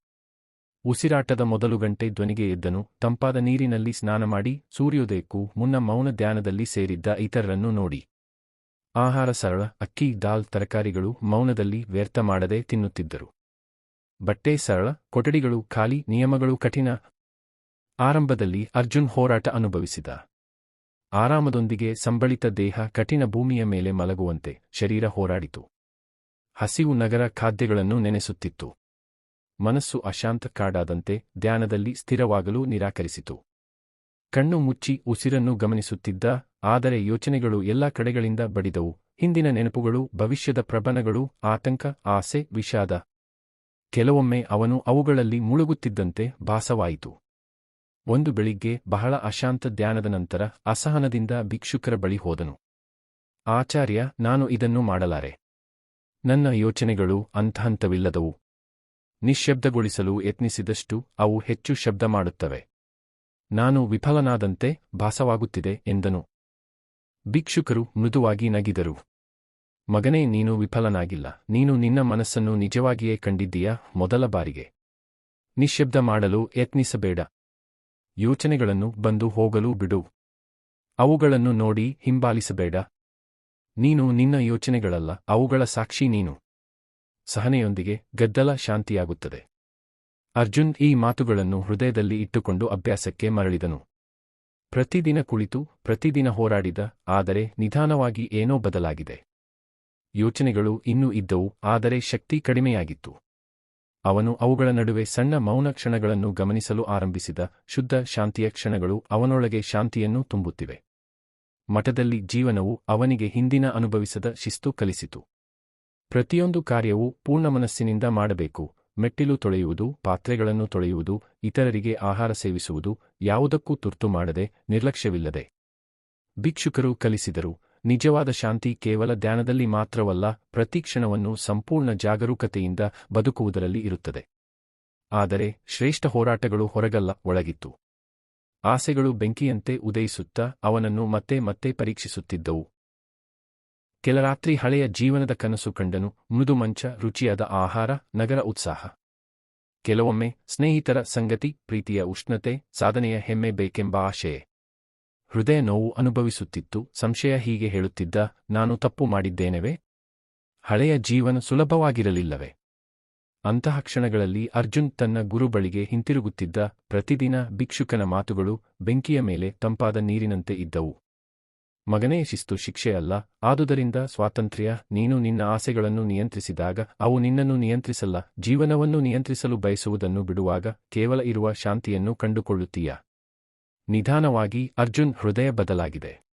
ಉಸಿರಾಟದ ಮೊದಲು ಗಂಟೆ ಧ್ವನಿಗೆ ಎದ್ದನು, ತಂಪಾದ ನೀರಿನಲ್ಲಿ ಸ್ನಾನ ಮಾಡಿ, ಸೂರ್ಯೋದಯಕ್ಕೂ ಮುನ್ನ ಮೌನ ಧ್ಯಾನದಲ್ಲಿ ಸೇರಿದ್ದ ಇತರರನ್ನು ನೋಡಿ. ಆಹಾರ ಸರಳ, ಅಕ್ಕಿ, ದಾಲ್, ತರಕಾರಿಗಳು ಮೌನದಲ್ಲಿ ವ್ಯರ್ಥ ಮಾಡದೆ ತಿನ್ನುತ್ತಿದ್ದರು. ಬಟ್ಟೆ ಸರಳ, ಕೊಠಡಿಗಳು ಖಾಲಿ, ನಿಯಮಗಳು ಕಠಿಣ. ಆರಂಭದಲ್ಲಿ ಅರ್ಜುನ್ ಹೋರಾಟ ಅನುಭವಿಸಿದ. ಆರಾಮದೊಂದಿಗೆ ಸಂಬಳಿತ ದೇಹ ಕಠಿಣ ಭೂಮಿಯ ಮೇಲೆ ಮಲಗುವಂತೆ ಶರೀರ ಹೋರಾಡಿತು. ಹಸಿವು ನಗರ ಖಾದ್ಯಗಳನ್ನು ನೆನೆಸುತ್ತಿತ್ತು. ಮನಸ್ಸು ಅಶಾಂತ ಕಾಡಾದಂತೆ ಧ್ಯಾನದಲ್ಲಿ ಸ್ಥಿರವಾಗಲು ನಿರಾಕರಿಸಿತು. ಕಣ್ಣು ಮುಚ್ಚಿ ಉಸಿರನ್ನು ಗಮನಿಸುತ್ತಿದ್ದ, ಆದರೆ ಯೋಚನೆಗಳು ಎಲ್ಲಾ ಕಡೆಗಳಿಂದ ಬಡಿದವು. ಹಿಂದಿನ ನೆನಪುಗಳು, ಭವಿಷ್ಯದ ಪ್ರಬನಗಳು ಆತಂಕ, ಆಸೆ, ವಿಷಾದ. ಕೆಲವೊಮ್ಮೆ ಅವನು ಅವುಗಳಲ್ಲಿ ಮುಳುಗುತ್ತಿದ್ದಂತೆ ಭಾಸವಾಯಿತು. ಒಂದು ಬೆಳಿಗ್ಗೆ ಬಹಳ ಅಶಾಂತ ಧ್ಯಾನದ ನಂತರ ಅಸಹನದಿಂದ ಭಿಕ್ಷುಕರ ಬಳಿ ಹೋದನು. ಆಚಾರ್ಯ, ನಾನು ಇದನ್ನು ಮಾಡಲಾರೆ. ನನ್ನ ಯೋಚನೆಗಳು ಅಂತಹಂತವಿಲ್ಲದವು ನಿಶ್ಶಬ್ದಗೊಳಿಸಲು ಯತ್ನಿಸಿದಷ್ಟು ಅವು ಹೆಚ್ಚು ಶಬ್ದ ಮಾಡುತ್ತವೆ. ನಾನು ವಿಫಲನಾದಂತೆ ಭಾಸವಾಗುತ್ತಿದೆ ಎಂದನು. ಭಿಕ್ಷುಕರು ಮೃದುವಾಗಿ ನಗಿದರು. ಮಗನೇ, ನೀನು ವಿಫಲನಾಗಿಲ್ಲ. ನೀನು ನಿನ್ನ ಮನಸ್ಸನ್ನು ನಿಜವಾಗಿಯೇ ಕಂಡಿದ್ದೀಯ? ಮೊದಲ ಬಾರಿಗೆ. ನಿಶ್ಶಬ್ದ ಮಾಡಲು ಯತ್ನಿಸಬೇಡ. ಯೋಚನೆಗಳನ್ನು ಬಂದು ಹೋಗಲು ಬಿಡು. ಅವುಗಳನ್ನು ನೋಡಿ ಹಿಂಬಾಲಿಸಬೇಡ. ನೀನು ನಿನ್ನ ಯೋಚನೆಗಳಲ್ಲ, ಅವುಗಳ ಸಾಕ್ಷಿ ನೀನು. ಸಹನೆಯೊಂದಿಗೆ ಗದ್ದಲ ಶಾಂತಿಯಾಗುತ್ತದೆ. ಅರ್ಜುನ್ ಈ ಮಾತುಗಳನ್ನು ಹೃದಯದಲ್ಲಿ ಇಟ್ಟುಕೊಂಡು ಅಭ್ಯಾಸಕ್ಕೆ ಮರಳಿದನು. ಪ್ರತಿದಿನ ಕುಳಿತು, ಪ್ರತಿದಿನ ಹೋರಾಡಿದ, ಆದರೆ ನಿಧಾನವಾಗಿ ಏನೋ ಬದಲಾಗಿದೆ. ಯೋಚನೆಗಳು ಇನ್ನೂ ಇದ್ದವು, ಆದರೆ ಶಕ್ತಿ ಕಡಿಮೆಯಾಗಿತ್ತು. ಅವನು ಅವುಗಳ ನಡುವೆ ಸಣ್ಣ ಮೌನ ಕ್ಷಣಗಳನ್ನು ಗಮನಿಸಲು ಆರಂಭಿಸಿದ, ಶುದ್ಧ ಶಾಂತಿಯ ಕ್ಷಣಗಳು ಅವನೊಳಗೆ ಶಾಂತಿಯನ್ನು ತುಂಬುತ್ತಿವೆ. ಮಠದಲ್ಲಿ ಜೀವನವು ಅವನಿಗೆ ಹಿಂದಿನ ಅನುಭವಿಸದ ಶಿಸ್ತು ಕಲಿಸಿತು. ಪ್ರತಿಯೊಂದು ಕಾರ್ಯವೂ ಪೂರ್ಣ ಮನಸ್ಸಿನಿಂದ ಮಾಡಬೇಕು. ಮೆಟ್ಟಿಲು ತೊಳೆಯುವುದು, ಪಾತ್ರೆಗಳನ್ನು ತೊಳೆಯುವುದು, ಇತರರಿಗೆ ಆಹಾರ ಸೇವಿಸುವುದು, ಯಾವುದಕ್ಕೂ ತುರ್ತು ಮಾಡದೆ, ನಿರ್ಲಕ್ಷ್ಯವಿಲ್ಲದೆ. ಭಿಕ್ಷುಕರು ಕಲಿಸಿದರು. ನಿಜವಾದ ಶಾಂತಿ ಕೇವಲ ಧ್ಯಾನದಲ್ಲಿ ಮಾತ್ರವಲ್ಲ ಪ್ರತಿಕ್ಷಣವನ್ನು ಸಂಪೂರ್ಣ ಜಾಗರೂಕತೆಯಿಂದ ಬದುಕುವುದರಲ್ಲಿ ಇರುತ್ತದೆ. ಆದರೆ ಶ್ರೇಷ್ಠ ಹೋರಾಟಗಳು ಹೊರಗಲ್ಲ, ಒಳಗಿತ್ತು. ಆಸೆಗಳು ಬೆಂಕಿಯಂತೆ ಉದಯಿಸುತ್ತಾ ಅವನನ್ನು ಮತ್ತೆ ಮತ್ತೆ ಪರೀಕ್ಷಿಸುತ್ತಿದ್ದವು. ಕೆಲ ರಾತ್ರಿ ಹಳೆಯ ಜೀವನದ ಕನಸು ಕಂಡನು ಮೃದು ಮಂಚ ರುಚಿಯಾದ ಆಹಾರ, ನಗರ ಉತ್ಸಾಹ. ಕೆಲವೊಮ್ಮೆ ಸ್ನೇಹಿತರ ಸಂಗತಿ, ಪ್ರೀತಿಯ ಉಷ್ಣತೆ, ಸಾಧನೆಯ ಹೆಮ್ಮೆ ಬೇಕೆಂಬ ಆಶೆ. ಹೃದಯ ನೋವು ಅನುಭವಿಸುತ್ತಿತ್ತು, ಸಂಶಯ ಹೀಗೆ ಹೇಳುತ್ತಿದ್ದ, ನಾನು ತಪ್ಪು ಮಾಡಿದ್ದೇನೆವೆ? ಹಳೆಯ ಜೀವನ ಸುಲಭವಾಗಿರಲಿಲ್ಲವೇ? ಅಂತಹ ಕ್ಷಣಗಳಲ್ಲಿ ಅರ್ಜುನ್ ತನ್ನ ಗುರು ಬಳಿಗೆ ಹಿಂತಿರುಗುತ್ತಿದ್ದ ಪ್ರತಿದಿನ ಭಿಕ್ಷುಕನ ಮಾತುಗಳು ಬೆಂಕಿಯ ಮೇಲೆ ತಂಪಾದ ನೀರಿನಂತೆ ಇದ್ದವು. ಮಗನೇ, ಶಿಸ್ತು ಶಿಕ್ಷೆಯಲ್ಲ ಆದುದರಿಂದ ಸ್ವಾತಂತ್ರ್ಯ, ನೀನು ನಿನ್ನ ಆಸೆಗಳನ್ನು ನಿಯಂತ್ರಿಸಿದಾಗ ಅವು ನಿನ್ನನ್ನು ನಿಯಂತ್ರಿಸಲ್ಲ. ಜೀವನವನ್ನು ನಿಯಂತ್ರಿಸಲು ಬಯಸುವುದನ್ನು ಬಿಡುವಾಗ ಕೇವಲ ಇರುವ ಶಾಂತಿಯನ್ನು ಕಂಡುಕೊಳ್ಳುತ್ತೀಯ? ನಿಧಾನವಾಗಿ ಅರ್ಜುನ್ ಹೃದಯ ಬದಲಾಗಿದೆ.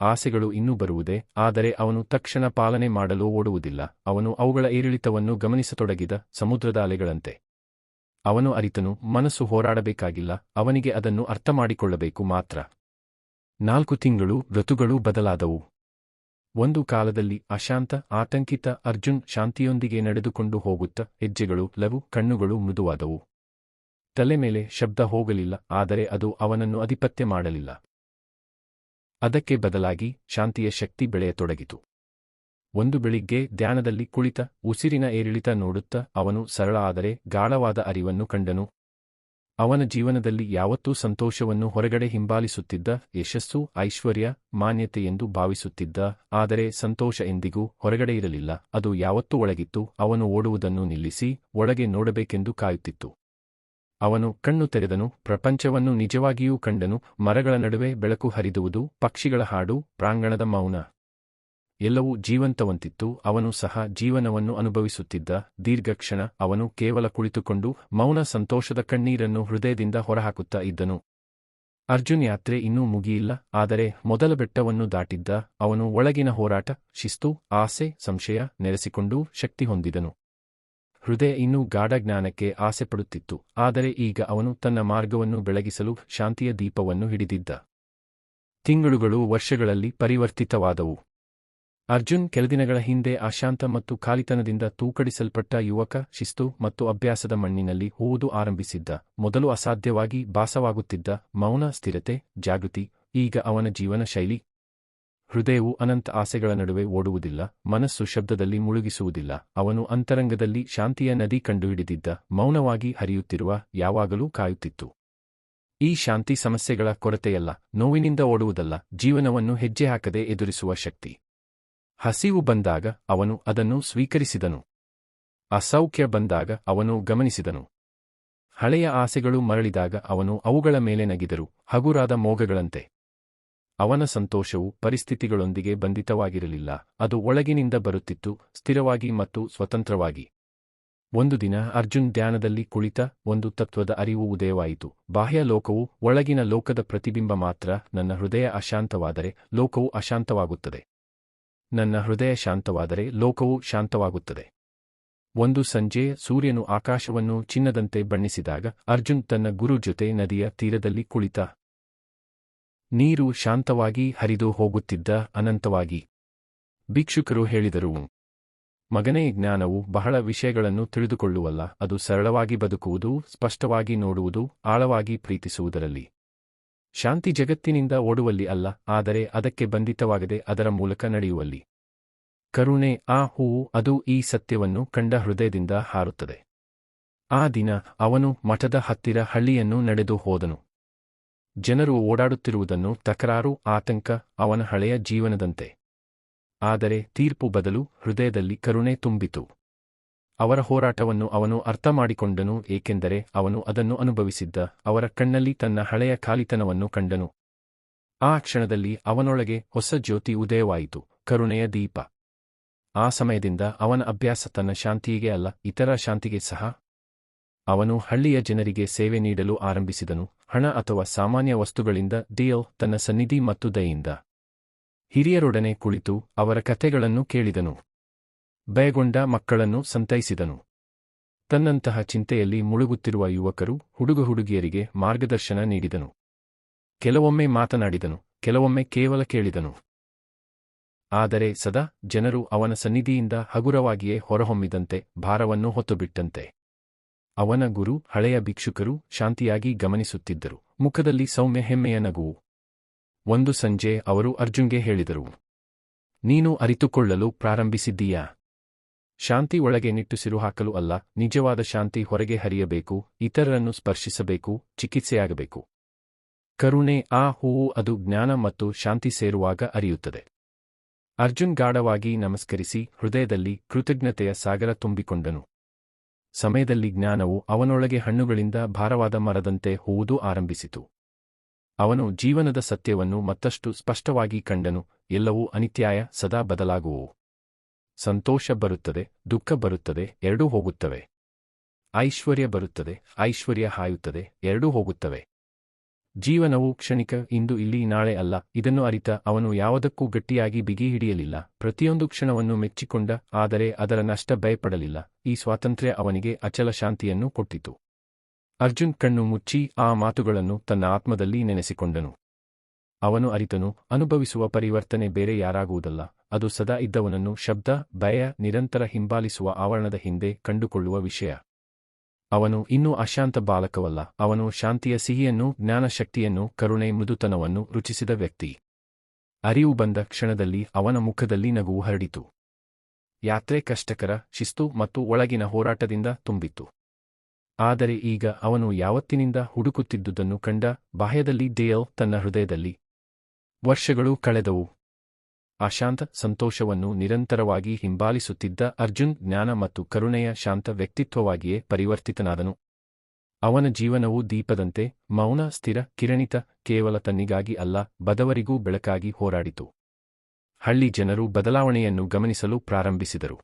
ಆಸೆಗಳು ಇನ್ನೂ ಬರುವುದೇ, ಆದರೆ ಅವನು ತಕ್ಷಣ ಪಾಲನೆ ಮಾಡಲು ಓಡುವುದಿಲ್ಲ. ಅವನು ಅವುಗಳ ಏರಿಳಿತವನ್ನು ಗಮನಿಸತೊಡಗಿದ ಸಮುದ್ರದ ಅಲೆಗಳಂತೆ ಅವನು ಅರಿತನು, ಮನಸ್ಸು ಹೋರಾಡಬೇಕಾಗಿಲ್ಲ, ಅವನಿಗೆ ಅದನ್ನು ಅರ್ಥಮಾಡಿಕೊಳ್ಳಬೇಕು ಮಾತ್ರ. ನಾಲ್ಕು ತಿಂಗಳು ಋತುಗಳು ಬದಲಾದವು. ಒಂದು ಕಾಲದಲ್ಲಿ ಅಶಾಂತ, ಆತಂಕಿತ ಅರ್ಜುನ್ ಶಾಂತಿಯೊಂದಿಗೆ ನಡೆದುಕೊಂಡು ಹೋಗುತ್ತ, ಹೆಜ್ಜೆಗಳು, ಲವು, ಕಣ್ಣುಗಳು ಮೃದುವಾದವು. ತಲೆ ಮೇಲೆ ಶಬ್ದ ಹೋಗಲಿಲ್ಲ, ಆದರೆ ಅದು ಅವನನ್ನು ಅಧಿಪತ್ಯ ಮಾಡಲಿಲ್ಲ. ಅದಕ್ಕೆ ಬದಲಾಗಿ ಶಾಂತಿಯ ಶಕ್ತಿ ಬೆಳೆಯತೊಡಗಿತು. ಒಂದು ಬೆಳಿಗ್ಗೆ ಧ್ಯಾನದಲ್ಲಿ ಕುಳಿತ, ಉಸಿರಿನ ಏರಿಳಿತ ನೋಡುತ್ತ ಅವನು ಸರಳ ಆದರೆ ಗಾಢವಾದ ಅರಿವನ್ನು ಕಂಡನು. ಅವನ ಜೀವನದಲ್ಲಿ ಯಾವತ್ತೂ ಸಂತೋಷವನ್ನು ಹೊರಗಡೆ ಹಿಂಬಾಲಿಸುತ್ತಿದ್ದ ಯಶಸ್ಸು, ಐಶ್ವರ್ಯ, ಮಾನ್ಯತೆ ಎಂದು ಭಾವಿಸುತ್ತಿದ್ದ, ಆದರೆ ಸಂತೋಷ ಎಂದಿಗೂ ಹೊರಗಡೆ ಇರಲಿಲ್ಲ. ಅದು ಯಾವತ್ತೂ ಒಳಗಿತ್ತು, ಅವನು ಓಡುವುದನ್ನು ನಿಲ್ಲಿಸಿ, ಒಳಗೆ ನೋಡಬೇಕೆಂದು ಕಾಯುತ್ತಿತ್ತು. ಅವನು ಕಣ್ಣು ತೆರೆದನು, ಪ್ರಪಂಚವನ್ನು ನಿಜವಾಗಿಯೂ ಕಂಡನು, ಮರಗಳ ನಡುವೆ ಬೆಳಕು ಹರಿದುವುದು, ಪಕ್ಷಿಗಳ ಹಾಡು, ಪ್ರಾಂಗಣದ ಮೌನ. ಎಲ್ಲವೂ ಜೀವಂತವಂತಿತ್ತು, ಅವನು ಸಹ ಜೀವನವನ್ನು ಅನುಭವಿಸುತ್ತಿದ್ದ, ದೀರ್ಘಕ್ಷಣ ಅವನು ಕೇವಲ ಕುಳಿತುಕೊಂಡು ಮೌನ ಸಂತೋಷದ ಕಣ್ಣೀರನ್ನು ಹೃದಯದಿಂದ ಹೊರಹಾಕುತ್ತಾ ಇದ್ದನು. ಅರ್ಜುನ್ ಯಾತ್ರೆ ಇನ್ನೂ ಮುಗಿಯಿಲ್ಲ, ಆದರೆ ಮೊದಲ ಬೆಟ್ಟವನ್ನು ದಾಟಿದ್ದ ಅವನು ಒಳಗಿನ ಹೋರಾಟ, ಶಿಸ್ತು, ಆಸೆ, ಸಂಶಯ ನೆರೆಸಿಕೊಂಡು ಶಕ್ತಿ ಹೊಂದಿದನು. ಹೃದಯ ಇನ್ನೂ ಗಾಢಜ್ಞಾನಕ್ಕೆ ಆಸೆಪಡುತ್ತಿತ್ತು, ಆದರೆ ಈಗ ಅವನು ತನ್ನ ಮಾರ್ಗವನ್ನು ಬೆಳಗಿಸಲು ಶಾಂತಿಯ ದೀಪವನ್ನು ಹಿಡಿದಿದ್ದ. ತಿಂಗಳುಗಳು ವರ್ಷಗಳಲ್ಲಿ ಪರಿವರ್ತಿತವಾದವು. ಅರ್ಜುನ್ ಕೆಲದಿನಗಳ ಹಿಂದೆ ಅಶಾಂತ ಮತ್ತು ಖಾಲಿತನದಿಂದ ತೂಕಡಿಸಲ್ಪಟ್ಟ ಯುವಕ, ಶಿಸ್ತು ಮತ್ತು ಅಭ್ಯಾಸದ ಮಣ್ಣಿನಲ್ಲಿ ಹೂವುದು ಆರಂಭಿಸಿದ್ದ, ಮೊದಲು ಅಸಾಧ್ಯವಾಗಿ ಭಾಸವಾಗುತ್ತಿದ್ದ ಮೌನ ಸ್ಥಿರತೆ, ಜಾಗೃತಿ, ಈಗ ಅವನ ಜೀವನ ಶೈಲಿ ಹೃದಯವು ಅನಂತ ಆಸೆಗಳ ನಡುವೆ ಓಡುವುದಿಲ್ಲ, ಮನಸ್ಸು ಶಬ್ದದಲ್ಲಿ ಮುಳುಗಿಸುವುದಿಲ್ಲ, ಅವನು ಅಂತರಂಗದಲ್ಲಿ ಶಾಂತಿಯ ನದಿ ಕಂಡುಹಿಡಿದಿದ್ದ, ಮೌನವಾಗಿ ಹರಿಯುತ್ತಿರುವ, ಯಾವಾಗಲೂ ಕಾಯುತ್ತಿತ್ತು. ಈ ಶಾಂತಿ ಸಮಸ್ಯೆಗಳ ಕೊರತೆಯಲ್ಲ, ನೋವಿನಿಂದ ಓಡುವುದಲ್ಲ, ಜೀವನವನ್ನು ಹೆಜ್ಜೆ ಹಾಕದೆ ಎದುರಿಸುವ ಶಕ್ತಿ. ಹಸಿವು ಬಂದಾಗ ಅವನು ಅದನ್ನು ಸ್ವೀಕರಿಸಿದನು. ಅಸೌಖ್ಯ ಬಂದಾಗ ಅವನು ಗಮನಿಸಿದನು. ಹಳೆಯ ಆಸೆಗಳು ಮರಳಿದಾಗ ಅವನು ಅವುಗಳ ಮೇಲೆ ನಗಿದರು, ಹಗುರಾದ ಮೋಗಗಳಂತೆ ಅವನ ಸಂತೋಷವು ಪರಿಸ್ಥಿತಿಗಳೊಂದಿಗೆ ಬಂಧಿತವಾಗಿರಲಿಲ್ಲ. ಅದು ಒಳಗಿನಿಂದ ಬರುತ್ತಿತ್ತು, ಸ್ಥಿರವಾಗಿ ಮತ್ತು ಸ್ವತಂತ್ರವಾಗಿ. ಒಂದು ದಿನ ಅರ್ಜುನ್ ಧ್ಯಾನದಲ್ಲಿ ಕುಳಿತ ಒಂದು ತತ್ವದ ಅರಿವು ಉದಯವಾಯಿತು. ಬಾಹ್ಯ ಲೋಕವು ಒಳಗಿನ ಲೋಕದ ಪ್ರತಿಬಿಂಬ ಮಾತ್ರ ನನ್ನ ಹೃದಯ ಅಶಾಂತವಾದರೆ ಲೋಕವು ಅಶಾಂತವಾಗುತ್ತದೆ. ನನ್ನ ಹೃದಯ ಶಾಂತವಾದರೆ ಲೋಕವು ಶಾಂತವಾಗುತ್ತದೆ. ಒಂದು ಸಂಜೆ ಸೂರ್ಯನು ಆಕಾಶವನ್ನು ಚಿನ್ನದಂತೆ ಬಣ್ಣಿಸಿದಾಗ ಅರ್ಜುನ್ ತನ್ನ ಗುರು ಜೊತೆ ನದಿಯ ತೀರದಲ್ಲಿ ಕುಳಿತ. ನೀರು ಶಾಂತವಾಗಿ ಹರಿದು ಹೋಗುತ್ತಿದ್ದ ಅನಂತವಾಗಿ. ಭಿಕ್ಷುಕರು ಹೇಳಿದರು, ಮಗನೇ, ಜ್ಞಾನವು ಬಹಳ ವಿಷಯಗಳನ್ನು ತಿಳಿದುಕೊಳ್ಳುವಲ್ಲ, ಅದು ಸರಳವಾಗಿ ಬದುಕುವುದು, ಸ್ಪಷ್ಟವಾಗಿ ನೋಡುವುದು, ಆಳವಾಗಿ ಪ್ರೀತಿಸುವುದರಲ್ಲಿ. ಶಾಂತಿ ಜಗತ್ತಿನಿಂದ ಓಡುವಲ್ಲಿ ಅಲ್ಲ, ಆದರೆ ಅದಕ್ಕೆ ಬಂಧಿತವಾಗದೆ ಅದರ ಮೂಲಕ ನಡೆಯುವಲ್ಲಿ. ಕರುಣೆ, ಆ ಹೂವು, ಅದು ಈ ಸತ್ಯವನ್ನು ಕಂಡ ಹೃದಯದಿಂದ ಹಾರುತ್ತದೆ. ಆ ದಿನ ಅವನು ಮಠದ ಹತ್ತಿರ ಹಳ್ಳಿಯನ್ನು ನಡೆದು ಹೋದನು. ಜನರು ಓಡಾಡುತ್ತಿರುವುದನ್ನು ತಕರಾರು ಆತಂಕ ಅವನ ಹಳೆಯ ಜೀವನದಂತೆ. ಆದರೆ ತೀರ್ಪು ಬದಲು ಹೃದಯದಲ್ಲಿ ಕರುಣೆ ತುಂಬಿತು. ಅವರ ಹೋರಾಟವನ್ನು ಅವನು ಅರ್ಥಮಾಡಿಕೊಂಡನು, ಏಕೆಂದರೆ ಅವನು ಅದನ್ನು ಅನುಭವಿಸಿದ್ದ ಅವರ ಕಣ್ಣಲ್ಲಿ ತನ್ನ ಹಳೆಯ ಖಾಲಿತನವನ್ನು ಕಂಡನು. ಆ ಕ್ಷಣದಲ್ಲಿ ಅವನೊಳಗೆ ಹೊಸ ಜ್ಯೋತಿ ಉದಯವಾಯಿತು, ಕರುಣೆಯ ದೀಪ. ಆ ಸಮಯದಿಂದ ಅವನ ಅಭ್ಯಾಸ ತನ್ನ ಶಾಂತಿಗೆ ಅಲ್ಲ, ಇತರ ಶಾಂತಿಗೆ ಸಹ ಅವನು ಹಳ್ಳಿಯ ಜನರಿಗೆ ಸೇವೆ ನೀಡಲು ಆರಂಭಿಸಿದನು. ಹಣ ಅಥವಾ ಸಾಮಾನ್ಯ ವಸ್ತುಗಳಿಂದ ಡಿಯಲ್ ತನ್ನ ಸನ್ನಿಧಿ ಮತ್ತು ದಯೆಯಿಂದ ಹಿರಿಯರೊಡನೆ ಕುಳಿತು ಅವರ ಕಥೆಗಳನ್ನು ಕೇಳಿದನು. ಭಯಗೊಂಡ ಮಕ್ಕಳನ್ನು ಸಂತೈಸಿದನು. ತನ್ನಂತಹ ಚಿಂತೆಯಲ್ಲಿ ಮುಳುಗುತ್ತಿರುವ ಯುವಕರು ಹುಡುಗ ಹುಡುಗಿಯರಿಗೆ ಮಾರ್ಗದರ್ಶನ ನೀಡಿದನು. ಕೆಲವೊಮ್ಮೆ ಮಾತನಾಡಿದನು, ಕೆಲವೊಮ್ಮೆ ಕೇವಲ ಕೇಳಿದನು. ಆದರೆ ಸದಾ ಜನರು ಅವನ ಸನ್ನಿಧಿಯಿಂದ ಹಗುರವಾಗಿಯೇ ಹೊರಹೊಮ್ಮಿದಂತೆ ಭಾರವನ್ನು ಹೊತ್ತುಬಿಟ್ಟಂತೆ ಅವನ ಗುರು, ಹಳೆಯ ಭಿಕ್ಷುಕರು ಶಾಂತಿಯಾಗಿ ಗಮನಿಸುತ್ತಿದ್ದರು. ಮುಖದಲ್ಲಿ ಸೌಮ್ಯ ಹೆಮ್ಮೆಯ ನಗುವು. ಒಂದು ಸಂಜೆ ಅವರು ಅರ್ಜುನ್ಗೆ ಹೇಳಿದರು. ನೀನು ಅರಿತುಕೊಳ್ಳಲು ಪ್ರಾರಂಭಿಸಿದ್ದೀಯಾ? ಶಾಂತಿ ಒಳಗೆ ನಿಟ್ಟುಸಿರು ಹಾಕಲು ಅಲ್ಲ, ನಿಜವಾದ ಶಾಂತಿ ಹೊರಗೆ ಹರಿಯಬೇಕು, ಇತರರನ್ನು ಸ್ಪರ್ಶಿಸಬೇಕು, ಚಿಕಿತ್ಸೆಯಾಗಬೇಕು. ಕರುಣೆ, ಆ ಹೂವು ಅದು ಜ್ಞಾನ ಮತ್ತು ಶಾಂತಿ ಸೇರುವಾಗ ಅರಿಯುತ್ತದೆ. ಅರ್ಜುನ್ ಗಾಢವಾಗಿ ನಮಸ್ಕರಿಸಿ, ಹೃದಯದಲ್ಲಿ ಕೃತಜ್ಞತೆಯ ಸಾಗರ ತುಂಬಿಕೊಂಡನು. ಸಮಯದಲ್ಲಿ ಜ್ಞಾನವು ಅವನೊಳಗೆ ಹಣ್ಣುಗಳಿಂದ ಭಾರವಾದ ಮರದಂತೆ ಹೂವುದು ಆರಂಭಿಸಿತು. ಅವನು ಜೀವನದ ಸತ್ಯವನ್ನು ಮತ್ತಷ್ಟು ಸ್ಪಷ್ಟವಾಗಿ ಕಂಡನು, ಎಲ್ಲವೂ ಅನಿತ್ಯಾಯ, ಸದಾ ಬದಲಾಗುವು ಸಂತೋಷ ಬರುತ್ತದೆ, ದುಃಖ ಬರುತ್ತದೆ, ಎರಡೂ ಹೋಗುತ್ತವೆ. ಐಶ್ವರ್ಯ ಬರುತ್ತದೆ, ಐಶ್ವರ್ಯ ಹಾಯುತ್ತದೆ, ಎರಡೂ ಹೋಗುತ್ತವೆ. ಜೀವನವು ಕ್ಷಣಿಕ, ಇಂದು ಇಲ್ಲಿ, ನಾಳೆ ಅಲ್ಲ. ಇದನ್ನು ಅರಿತ, ಅವನು ಯಾವುದಕ್ಕೂ ಗಟ್ಟಿಯಾಗಿ ಬಿಗಿ ಹಿಡಿಯಲಿಲ್ಲ. ಪ್ರತಿಯೊಂದು ಕ್ಷಣವನ್ನು ಮೆಚ್ಚಿಕೊಂಡ, ಆದರೆ ಅದರ ನಷ್ಟ ಭಯಪಡಲಿಲ್ಲ. ಈ ಸ್ವಾತಂತ್ರ್ಯ ಅವನಿಗೆ ಅಚಲ ಶಾಂತಿಯನ್ನು ಕೊಟ್ಟಿತು. ಅರ್ಜುನ್ ಕಣ್ಣು ಮುಚ್ಚಿ, ಆ ಮಾತುಗಳನ್ನು ತನ್ನ ಆತ್ಮದಲ್ಲಿ ನೆನೆಸಿಕೊಂಡನು. ಅವನು ಅರಿತನು, ಅನುಭವಿಸುವ ಪರಿವರ್ತನೆ ಬೇರೆ ಯಾರಾಗುವುದಲ್ಲ. ಅದು ಸದಾ ಇದ್ದವನನ್ನು ಶಬ್ದ, ಭಯ, ನಿರಂತರ ಹಿಂಬಾಲಿಸುವ ಆವರಣದ ಹಿಂದೆ ಕಂಡುಕೊಳ್ಳುವ ವಿಷಯ. ಅವನು ಇನ್ನೂ ಅಶಾಂತ ಬಾಲಕವಲ್ಲ, ಅವನು ಶಾಂತಿಯ ಸಿಹಿಯನ್ನು ಜ್ಞಾನಶಕ್ತಿಯನ್ನು ಕರುಣೆ ಮೃದುತನವನ್ನು ರುಚಿಸಿದ ವ್ಯಕ್ತಿ. ಅರಿವು ಬಂದ ಕ್ಷಣದಲ್ಲಿ ಅವನ ಮುಖದಲ್ಲಿ ನಗುವು ಹರಡಿತು. ಯಾತ್ರೆ ಕಷ್ಟಕರ, ಶಿಸ್ತು ಮತ್ತು ಒಳಗಿನ ಹೋರಾಟದಿಂದ ತುಂಬಿತ್ತು. ಆದರೆ ಈಗ ಅವನು ಯಾವತ್ತಿನಿಂದ ಹುಡುಕುತ್ತಿದ್ದುದನ್ನು ಕಂಡ ಬಾಹ್ಯದಲ್ಲಿ ದೇಯಲ್ ತನ್ನ ಹೃದಯದಲ್ಲಿ, ವರ್ಷಗಳು ಕಳೆದವು. ಅಶಾಂತ ಸಂತೋಷವನ್ನು ನಿರಂತರವಾಗಿ ಹಿಂಬಾಲಿಸುತ್ತಿದ್ದ ಅರ್ಜುನ್ ಜ್ಞಾನ ಮತ್ತು ಕರುಣೆಯ ಶಾಂತ ವ್ಯಕ್ತಿತ್ವವಾಗಿಯೇ ಪರಿವರ್ತಿತನಾದನು. ಅವನ ಜೀವನವು ದೀಪದಂತೆ, ಮೌನ, ಸ್ಥಿರ, ಕಿರಣಿತ, ಕೇವಲ ತನ್ನಿಗಾಗಿ ಅಲ್ಲ, ಬದವರಿಗೂ ಬೆಳಕಾಗಿ ಹೋರಾಡಿತು. ಹಳ್ಳಿ ಜನರು ಬದಲಾವಣೆಯನ್ನು ಗಮನಿಸಲು ಪ್ರಾರಂಭಿಸಿದರು.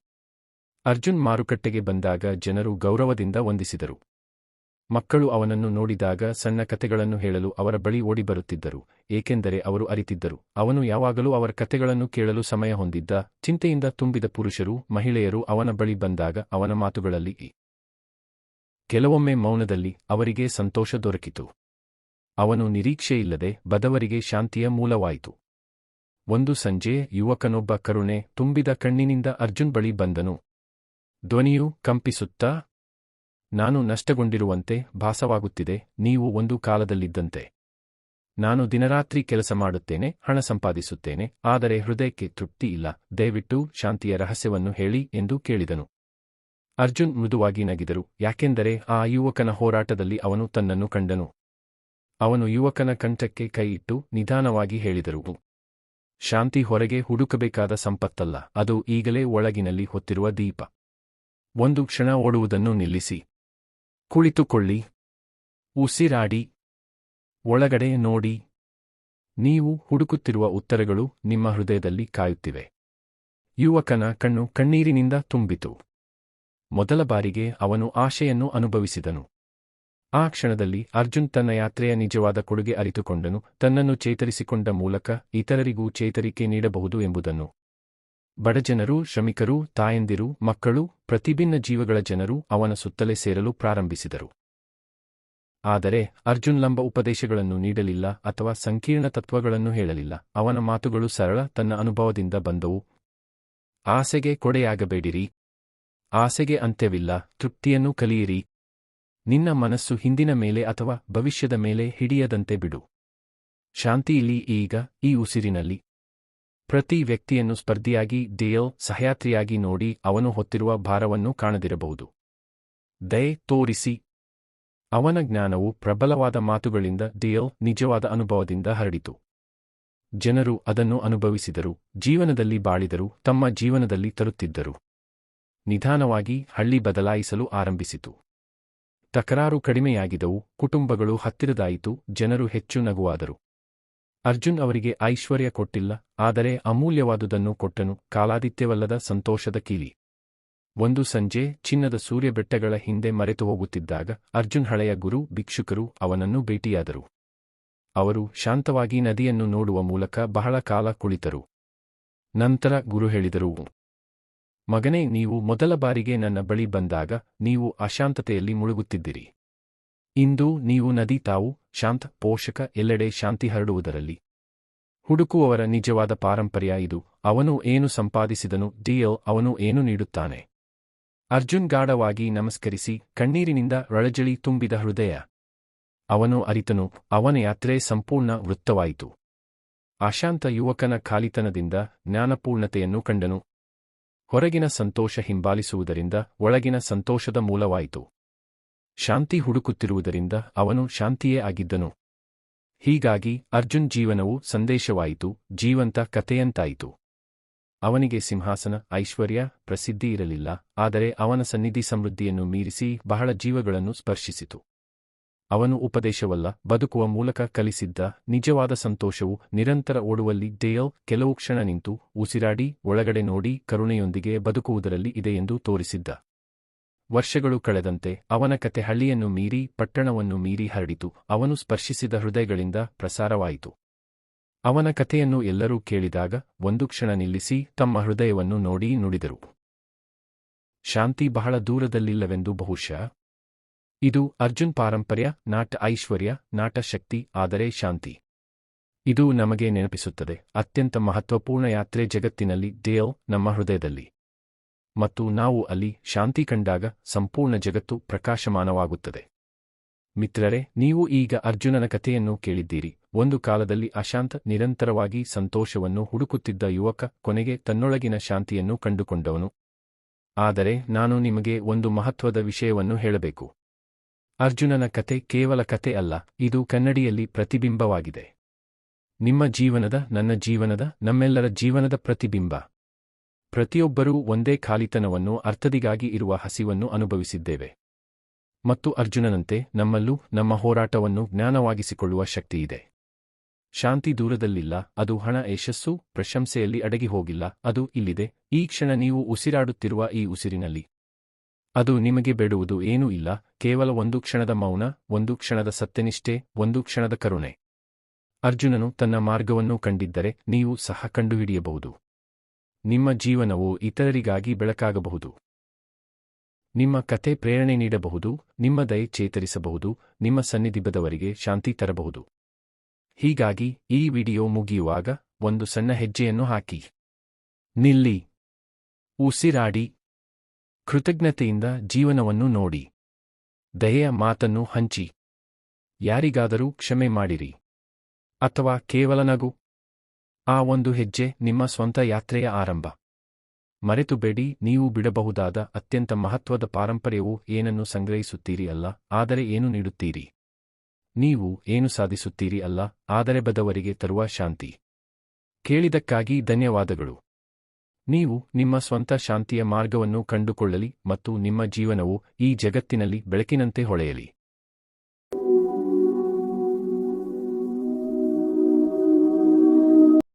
ಅರ್ಜುನ್ ಮಾರುಕಟ್ಟೆಗೆ ಬಂದಾಗ ಜನರು ಗೌರವದಿಂದ ವಂದಿಸಿದರು. ಮಕ್ಕಳು ಅವನನ್ನು ನೋಡಿದಾಗ ಸಣ್ಣ ಕತೆಗಳನ್ನು ಹೇಳಲು ಅವರ ಬಳಿ ಓಡಿಬರುತ್ತಿದ್ದರು, ಏಕೆಂದರೆ ಅವರು ಅರಿತಿದ್ದರು, ಅವನು ಯಾವಾಗಲೂ ಅವರ ಕತೆಗಳನ್ನು ಕೇಳಲು ಸಮಯ ಹೊಂದಿದ್ದ, ಚಿಂತೆಯಿಂದ ತುಂಬಿದ ಪುರುಷರು, ಮಹಿಳೆಯರು ಅವನ ಬಳಿ ಬಂದಾಗ ಅವನ ಮಾತುಗಳಲ್ಲಿ ಕೆಲವೊಮ್ಮೆ ಮೌನದಲ್ಲಿ ಅವರಿಗೆ ಸಂತೋಷ ದೊರಕಿತು. ಅವನು ನಿರೀಕ್ಷೆಯಿಲ್ಲದೆ ಬದವರಿಗೆ ಶಾಂತಿಯ ಮೂಲವಾಯಿತು. ಒಂದು ಸಂಜೆ ಯುವಕನೊಬ್ಬ ಕರುಣೆ ತುಂಬಿದ ಕಣ್ಣಿನಿಂದ ಅರ್ಜುನ್ ಬಳಿ ಬಂದನು. ಧ್ವನಿಯು ಕಂಪಿಸುತ್ತಾ ನಾನು ನಷ್ಟಗೊಂಡಿರುವಂತೆ ಭಾಸವಾಗುತ್ತಿದೆ, ನೀವು ಒಂದು ಕಾಲದಲ್ಲಿದ್ದಂತೆ. ನಾನು ದಿನರಾತ್ರಿ ಕೆಲಸ ಮಾಡುತ್ತೇನೆ, ಹಣ ಸಂಪಾದಿಸುತ್ತೇನೆ, ಆದರೆ ಹೃದಯಕ್ಕೆ ತೃಪ್ತಿ ಇಲ್ಲ, ದಯವಿಟ್ಟು ಶಾಂತಿಯ ರಹಸ್ಯವನ್ನು ಹೇಳಿ ಎಂದು ಕೇಳಿದನು. ಅರ್ಜುನ್ ಮೃದುವಾಗಿ ನಗಿದರು, ಯಾಕೆಂದರೆ ಆ ಯುವಕನ ಹೋರಾಟದಲ್ಲಿ ಅವನು ತನ್ನನ್ನು ಕಂಡನು. ಅವನು ಯುವಕನ ಕಂಠಕ್ಕೆ ಕೈಯಿಟ್ಟು ನಿಧಾನವಾಗಿ ಹೇಳಿದರು ಶಾಂತಿ ಹೊರಗೆ ಹುಡುಕಬೇಕಾದ ಸಂಪತ್ತಲ್ಲ, ಅದು ಈಗಲೇ ಒಳಗಿನಲ್ಲಿ ಹೊತ್ತಿರುವ ದೀಪ. ಒಂದು ಕ್ಷಣ ಓಡುವುದನ್ನು ನಿಲ್ಲಿಸಿ. ಕುಳಿತುಕೊಳ್ಳಿ. ಉಸಿರಾಡಿ. ಒಳಗಡೆ ನೋಡಿ. ನೀವು ಹುಡುಕುತ್ತಿರುವ ಉತ್ತರಗಳು ನಿಮ್ಮ ಹೃದಯದಲ್ಲಿ ಕಾಯುತ್ತಿವೆ. ಯುವಕನ ಕಣ್ಣು ಕಣ್ಣೀರಿನಿಂದ ತುಂಬಿತು. ಮೊದಲ ಬಾರಿಗೆ ಅವನು ಆಶೆಯನ್ನು ಅನುಭವಿಸಿದನು. ಆ ಕ್ಷಣದಲ್ಲಿ ಅರ್ಜುನ್ ತನ್ನ ಯಾತ್ರೆಯ ನಿಜವಾದ ಕೊಡುಗೆ ಅರಿತುಕೊಂಡನು. ತನ್ನನ್ನು ಚೇತರಿಸಿಕೊಂಡ ಮೂಲಕ ಇತರರಿಗೂ ಚೇತರಿಕೆ ನೀಡಬಹುದು ಎಂಬುದನ್ನು ಬಡಜನರು, ಶ್ರಮಿಕರು, ತಾಯಂದಿರು, ಮಕ್ಕಳು, ಪ್ರತಿಭಿನ್ನ ಜೀವಗಳ ಜನರು ಅವನ ಸುತ್ತಲೇ ಸೇರಲು ಪ್ರಾರಂಭಿಸಿದರು. ಆದರೆ ಅರ್ಜುನ್ ಲಂಬ ಉಪದೇಶಗಳನ್ನು ನೀಡಲಿಲ್ಲ ಅಥವಾ ಸಂಕೀರ್ಣ ತತ್ವಗಳನ್ನು ಹೇಳಲಿಲ್ಲ. ಅವನ ಮಾತುಗಳು ಸರಳ, ತನ್ನ ಅನುಭವದಿಂದ ಬಂದವು. ಆಸೆಗೆ ಕೊಡೆಯಾಗಬೇಡಿರಿ. ಆಸೆಗೆ ಅಂತ್ಯವಿಲ್ಲ, ತೃಪ್ತಿಯನ್ನು ಕಲಿಯಿರಿ. ನಿನ್ನ ಮನಸ್ಸು ಹಿಂದಿನ ಮೇಲೆ ಅಥವಾ ಭವಿಷ್ಯದ ಮೇಲೆ ಹಿಡಿಯದಂತೆ ಬಿಡು. ಶಾಂತಿಯಲ್ಲಿ ಈಗ, ಈ ಉಸಿರಿನಲ್ಲಿ. ಪ್ರತಿ ವ್ಯಕ್ತಿಯನ್ನು ಸ್ಪರ್ಧಿಯಾಗಿ ದೇಯೋ ಸಹಯಾತ್ರಿಯಾಗಿ ನೋಡಿ ಅವನು ಹೊತ್ತಿರುವ ಭಾರವನ್ನು ಕಾಣದಿರಬಹುದು. ದಯೆ ತೋರಿಸಿ. ಅವನ ಜ್ಞಾನವು ಪ್ರಬಲವಾದ ಮಾತುಗಳಿಂದ ದೇಯೋ ನಿಜವಾದ ಅನುಭವದಿಂದ ಹರಡಿತು. ಜನರು ಅದನ್ನು ಅನುಭವಿಸಿದರು, ಜೀವನದಲ್ಲಿ ಬಾಳಿದರು, ತಮ್ಮ ಜೀವನದಲ್ಲಿ ತರುತ್ತಿದ್ದರು. ನಿಧಾನವಾಗಿ ಹಳ್ಳಿ ಬದಲಾಯಿಸಲು ಆರಂಭಿಸಿತು. ತಕರಾರು ಕಡಿಮೆಯಾಗಿದವು, ಕುಟುಂಬಗಳು ಹತ್ತಿರದಾಯಿತು, ಜನರು ಹೆಚ್ಚು ನಗುವಾದರು. ಅರ್ಜುನ್ ಅವರಿಗೆ ಐಶ್ವರ್ಯ ಕೊಟ್ಟಿಲ್ಲ, ಆದರೆ ಅಮೂಲ್ಯವಾದುದನ್ನು ಕೊಟ್ಟನು, ಕಾಲಾದಿತ್ಯವಲ್ಲದ ಸಂತೋಷದ ಕೀಲಿ. ಒಂದು ಸಂಜೆ, ಚಿನ್ನದ ಸೂರ್ಯ ಬೆಟ್ಟಗಳ ಹಿಂದೆ ಮರೆತು ಹೋಗುತ್ತಿದ್ದಾಗ, ಅರ್ಜುನ್ ಹಳೆಯ ಗುರು, ಭಿಕ್ಷುಕರು ಅವನನ್ನು ಭೇಟಿಯಾದರು. ಅವರು ಶಾಂತವಾಗಿ ನದಿಯನ್ನು ನೋಡುವ ಮೂಲಕ ಬಹಳ ಕಾಲ ಕುಳಿತರು. ನಂತರ ಗುರು ಹೇಳಿದರು, ಮಗನೇ, ನೀವು ಮೊದಲ ಬಾರಿಗೆ ನನ್ನ ಬಳಿ ಬಂದಾಗ, ನೀವು ಅಶಾಂತತೆಯಲ್ಲಿ ಮುಳುಗುತ್ತಿದ್ದಿರಿ. ಇಂದು ನೀವು ನದಿ ತಾವು ಶಾಂತ, ಪೋಷಕ, ಎಲ್ಲೆಡೆ ಶಾಂತಿ ಹರಡುವುದರಲ್ಲಿ. ಹುಡುಕುವವರ ನಿಜವಾದ ಪಾರಂಪರ್ಯ ಇದು, ಅವನು ಏನು ಸಂಪಾದಿಸಿದನು ಡಿಯೋ ಅವನು ಏನು ನೀಡುತ್ತಾನೆ. ಅರ್ಜುನ್ ಗಾಢವಾಗಿ ನಮಸ್ಕರಿಸಿ, ಕಣ್ಣೀರಿನಿಂದ ರಳಜಳಿ ತುಂಬಿದ ಹೃದಯ. ಅವನು ಅರಿತನು, ಅವನ ಯಾತ್ರೆ ಸಂಪೂರ್ಣ ವೃತ್ತವಾಯಿತು. ಅಶಾಂತ ಯುವಕನ ಖಾಲಿತನದಿಂದ ಜ್ಞಾನಪೂರ್ಣತೆಯನ್ನು ಕಂಡನು. ಹೊರಗಿನ ಸಂತೋಷ ಹಿಂಬಾಲಿಸುವುದರಿಂದ ಒಳಗಿನ ಸಂತೋಷದ ಮೂಲವಾಯಿತು. ಶಾಂತಿ ಹುಡುಕುತ್ತಿರುವುದರಿಂದ ಅವನು ಶಾಂತಿಯೇ ಆಗಿದ್ದನು. ಹೀಗಾಗಿ ಅರ್ಜುನ್ ಜೀವನವು ಸಂದೇಶವಾಯಿತು, ಜೀವಂತ ಕಥೆಯಂತಾಯಿತು. ಅವನಿಗೆ ಸಿಂಹಾಸನ, ಐಶ್ವರ್ಯ, ಪ್ರಸಿದ್ಧಿ ಇರಲಿಲ್ಲ, ಆದರೆ ಅವನ ಸನ್ನಿಧಿ ಸಮೃದ್ಧಿಯನ್ನು ಮೀರಿಸಿ ಬಹಳ ಜೀವಗಳನ್ನು ಸ್ಪರ್ಶಿಸಿತು. ಅವನು ಉಪದೇಶವಲ್ಲ, ಬದುಕುವ ಮೂಲಕ ಕಲಿಸಿದ್ದ ನಿಜವಾದ ಸಂತೋಷವು ನಿರಂತರ ಓಡುವಲ್ಲಿ ದೇಯೋ ಕೆಲವು ಕ್ಷಣ ನಿಂತು, ಉಸಿರಾಡಿ, ಒಳಗಡೆ ನೋಡಿ, ಕರುಣೆಯೊಂದಿಗೆ ಬದುಕುವುದರಲ್ಲಿ ಇದೆಯೆಂದು ತೋರಿಸಿದ್ದ. ವರ್ಷಗಳು ಕಳೆದಂತೆ ಅವನ ಕತೆ ಹಳ್ಳಿಯನ್ನು ಮೀರಿ ಪಟ್ಟಣವನ್ನು ಮೀರಿ ಹರಡಿತು. ಅವನು ಸ್ಪರ್ಶಿಸಿದ ಹೃದಯಗಳಿಂದ ಪ್ರಸಾರವಾಯಿತು. ಅವನ ಕಥೆಯನ್ನು ಎಲ್ಲರೂ ಕೇಳಿದಾಗ ಒಂದು ಕ್ಷಣ ನಿಲ್ಲಿಸಿ ತಮ್ಮ ಹೃದಯವನ್ನು ನೋಡಿ ನುಡಿದರು. ಶಾಂತಿ ಬಹಳ ದೂರದಲ್ಲಿಲ್ಲವೆಂದು ಬಹುಶಃ. ಇದು ಅರ್ಜುನ್ ಪಾರಂಪರ್ಯ, ನಾಟ ಐಶ್ವರ್ಯ, ನಾಟ ಶಕ್ತಿ, ಆದರೆ ಶಾಂತಿ. ಇದು ನಮಗೆ ನೆನಪಿಸುತ್ತದೆ. ಅತ್ಯಂತ ಮಹತ್ವಪೂರ್ಣ ಯಾತ್ರೆ ಜಗತ್ತಿನಲ್ಲಿ ದೇವ್ ನಮ್ಮ ಹೃದಯದಲ್ಲಿ. ಮತ್ತು ನಾವು ಅಲ್ಲಿ ಶಾಂತಿ ಕಂಡಾಗ ಸಂಪೂರ್ಣ ಜಗತ್ತು ಪ್ರಕಾಶಮಾನವಾಗುತ್ತದೆ. ಮಿತ್ರರೇ, ನೀವು ಈಗ ಅರ್ಜುನನ ಕಥೆಯನ್ನು ಕೇಳಿದ್ದೀರಿ. ಒಂದು ಕಾಲದಲ್ಲಿ ಅಶಾಂತ ನಿರಂತರವಾಗಿ ಸಂತೋಷವನ್ನು ಹುಡುಕುತ್ತಿದ್ದ ಯುವಕ ಕೊನೆಗೆ ತನ್ನೊಳಗಿನ ಶಾಂತಿಯನ್ನು ಕಂಡುಕೊಂಡವನು. ಆದರೆ ನಾನು ನಿಮಗೆ ಒಂದು ಮಹತ್ವದ ವಿಷಯವನ್ನು ಹೇಳಬೇಕು. ಅರ್ಜುನನ ಕತೆ ಕೇವಲ ಕತೆ ಅಲ್ಲ, ಇದು ಕನ್ನಡಿಯಲ್ಲಿ ಪ್ರತಿಬಿಂಬವಾಗಿದೆ. ನಿಮ್ಮ ಜೀವನದ ನನ್ನ ಜೀವನದ ನಮ್ಮೆಲ್ಲರ ಜೀವನದ ಪ್ರತಿಬಿಂಬ. ಪ್ರತಿಯೊಬ್ಬರೂ ಒಂದೇ ಖಾಲಿತನವನ್ನು ಅರ್ಥದಿಗಾಗಿ ಇರುವ ಹಸಿವನ್ನು ಅನುಭವಿಸಿದ್ದೇವೆ. ಮತ್ತು ಅರ್ಜುನನಂತೆ ನಮ್ಮಲ್ಲೂ ನಮ್ಮ ಹೋರಾಟವನ್ನು ಜ್ಞಾನವಾಗಿಸಿಕೊಳ್ಳುವ ಶಕ್ತಿಯಿದೆ. ಶಾಂತಿ ದೂರದಲ್ಲಿಲ್ಲ, ಅದು ಹಣ, ಯಶಸ್ಸು, ಪ್ರಶಂಸೆಯಲ್ಲಿ ಅಡಗಿ ಹೋಗಿಲ್ಲ ಅದು ಇಲ್ಲಿದೆ, ಈ ಕ್ಷಣ ನೀವು ಉಸಿರಾಡುತ್ತಿರುವ ಈ ಉಸಿರಿನಲ್ಲಿ. ಅದು ನಿಮಗೆ ಬೇಡುವುದು ಏನೂ ಇಲ್ಲ, ಕೇವಲ ಒಂದು ಕ್ಷಣದ ಮೌನ, ಒಂದು ಕ್ಷಣದ ಸತ್ಯನಿಷ್ಠೆ, ಒಂದು ಕ್ಷಣದ ಕರುಣೆ. ಅರ್ಜುನನು ತನ್ನ ಮಾರ್ಗವನ್ನು ಕಂಡಿದ್ದರೆ ನೀವು ಸಹ ಕಂಡುಹಿಡಿಯಬಹುದು. ನಿಮ್ಮ ಜೀವನವು ಇತರರಿಗಾಗಿ ಬೆಳಕಾಗಬಹುದು. ನಿಮ್ಮ ಕಥೆ ಪ್ರೇರಣೆ ನೀಡಬಹುದು, ನಿಮ್ಮ ದಯೆ ಚೇತರಿಸಬಹುದು, ನಿಮ್ಮ ಸನ್ನಿಧಿಬದವರಿಗೆ ಶಾಂತಿ ತರಬಹುದು. ಹೀಗಾಗಿ, ಈ ವಿಡಿಯೋ ಮುಗಿಯುವಾಗ ಒಂದು ಸಣ್ಣ ಹೆಜ್ಜೆಯನ್ನು ಹಾಕಿ. ನಿಲ್ಲಿ. ಉಸಿರಾಡಿ. ಕೃತಜ್ಞತೆಯಿಂದ ಜೀವನವನ್ನು ನೋಡಿ. ದಯೆಯ ಮಾತನ್ನು ಹಂಚಿ. ಯಾರಿಗಾದರೂ ಕ್ಷಮೆ ಮಾಡಿರಿ. ಅಥವಾ ಕೇವಲ ನಗು. ಆ ಒಂದು ಹೆಜ್ಜೆ ನಿಮ್ಮ ಸ್ವಂತ ಯಾತ್ರೆಯ ಆರಂಭ. ಮರೆತುಬೇಡಿ, ನೀವು ಬಿಡಬಹುದಾದ ಅತ್ಯಂತ ಮಹತ್ವದ ಪಾರಂಪರ್ಯವು ಏನನ್ನು ಸಂಗ್ರಹಿಸುತ್ತೀರಿ ಅಲ್ಲ, ಆದರೆ ಏನು ನೀಡುತ್ತೀರಿ? ನೀವು ಏನು ಸಾಧಿಸುತ್ತೀರಿ ಅಲ್ಲ, ಆದರೆ ಬದವರಿಗೆ ತರುವ ಶಾಂತಿ. ಕೇಳಿದಕ್ಕಾಗಿ ಧನ್ಯವಾದಗಳು. ನೀವು ನಿಮ್ಮ ಸ್ವಂತ ಶಾಂತಿಯ ಮಾರ್ಗವನ್ನು ಕಂಡುಕೊಳ್ಳಲಿ ಮತ್ತು ನಿಮ್ಮ ಜೀವನವು ಈ ಜಗತ್ತಿನಲ್ಲಿ ಬೆಳಕಿನಂತೆ ಹೊಳೆಯಲಿ.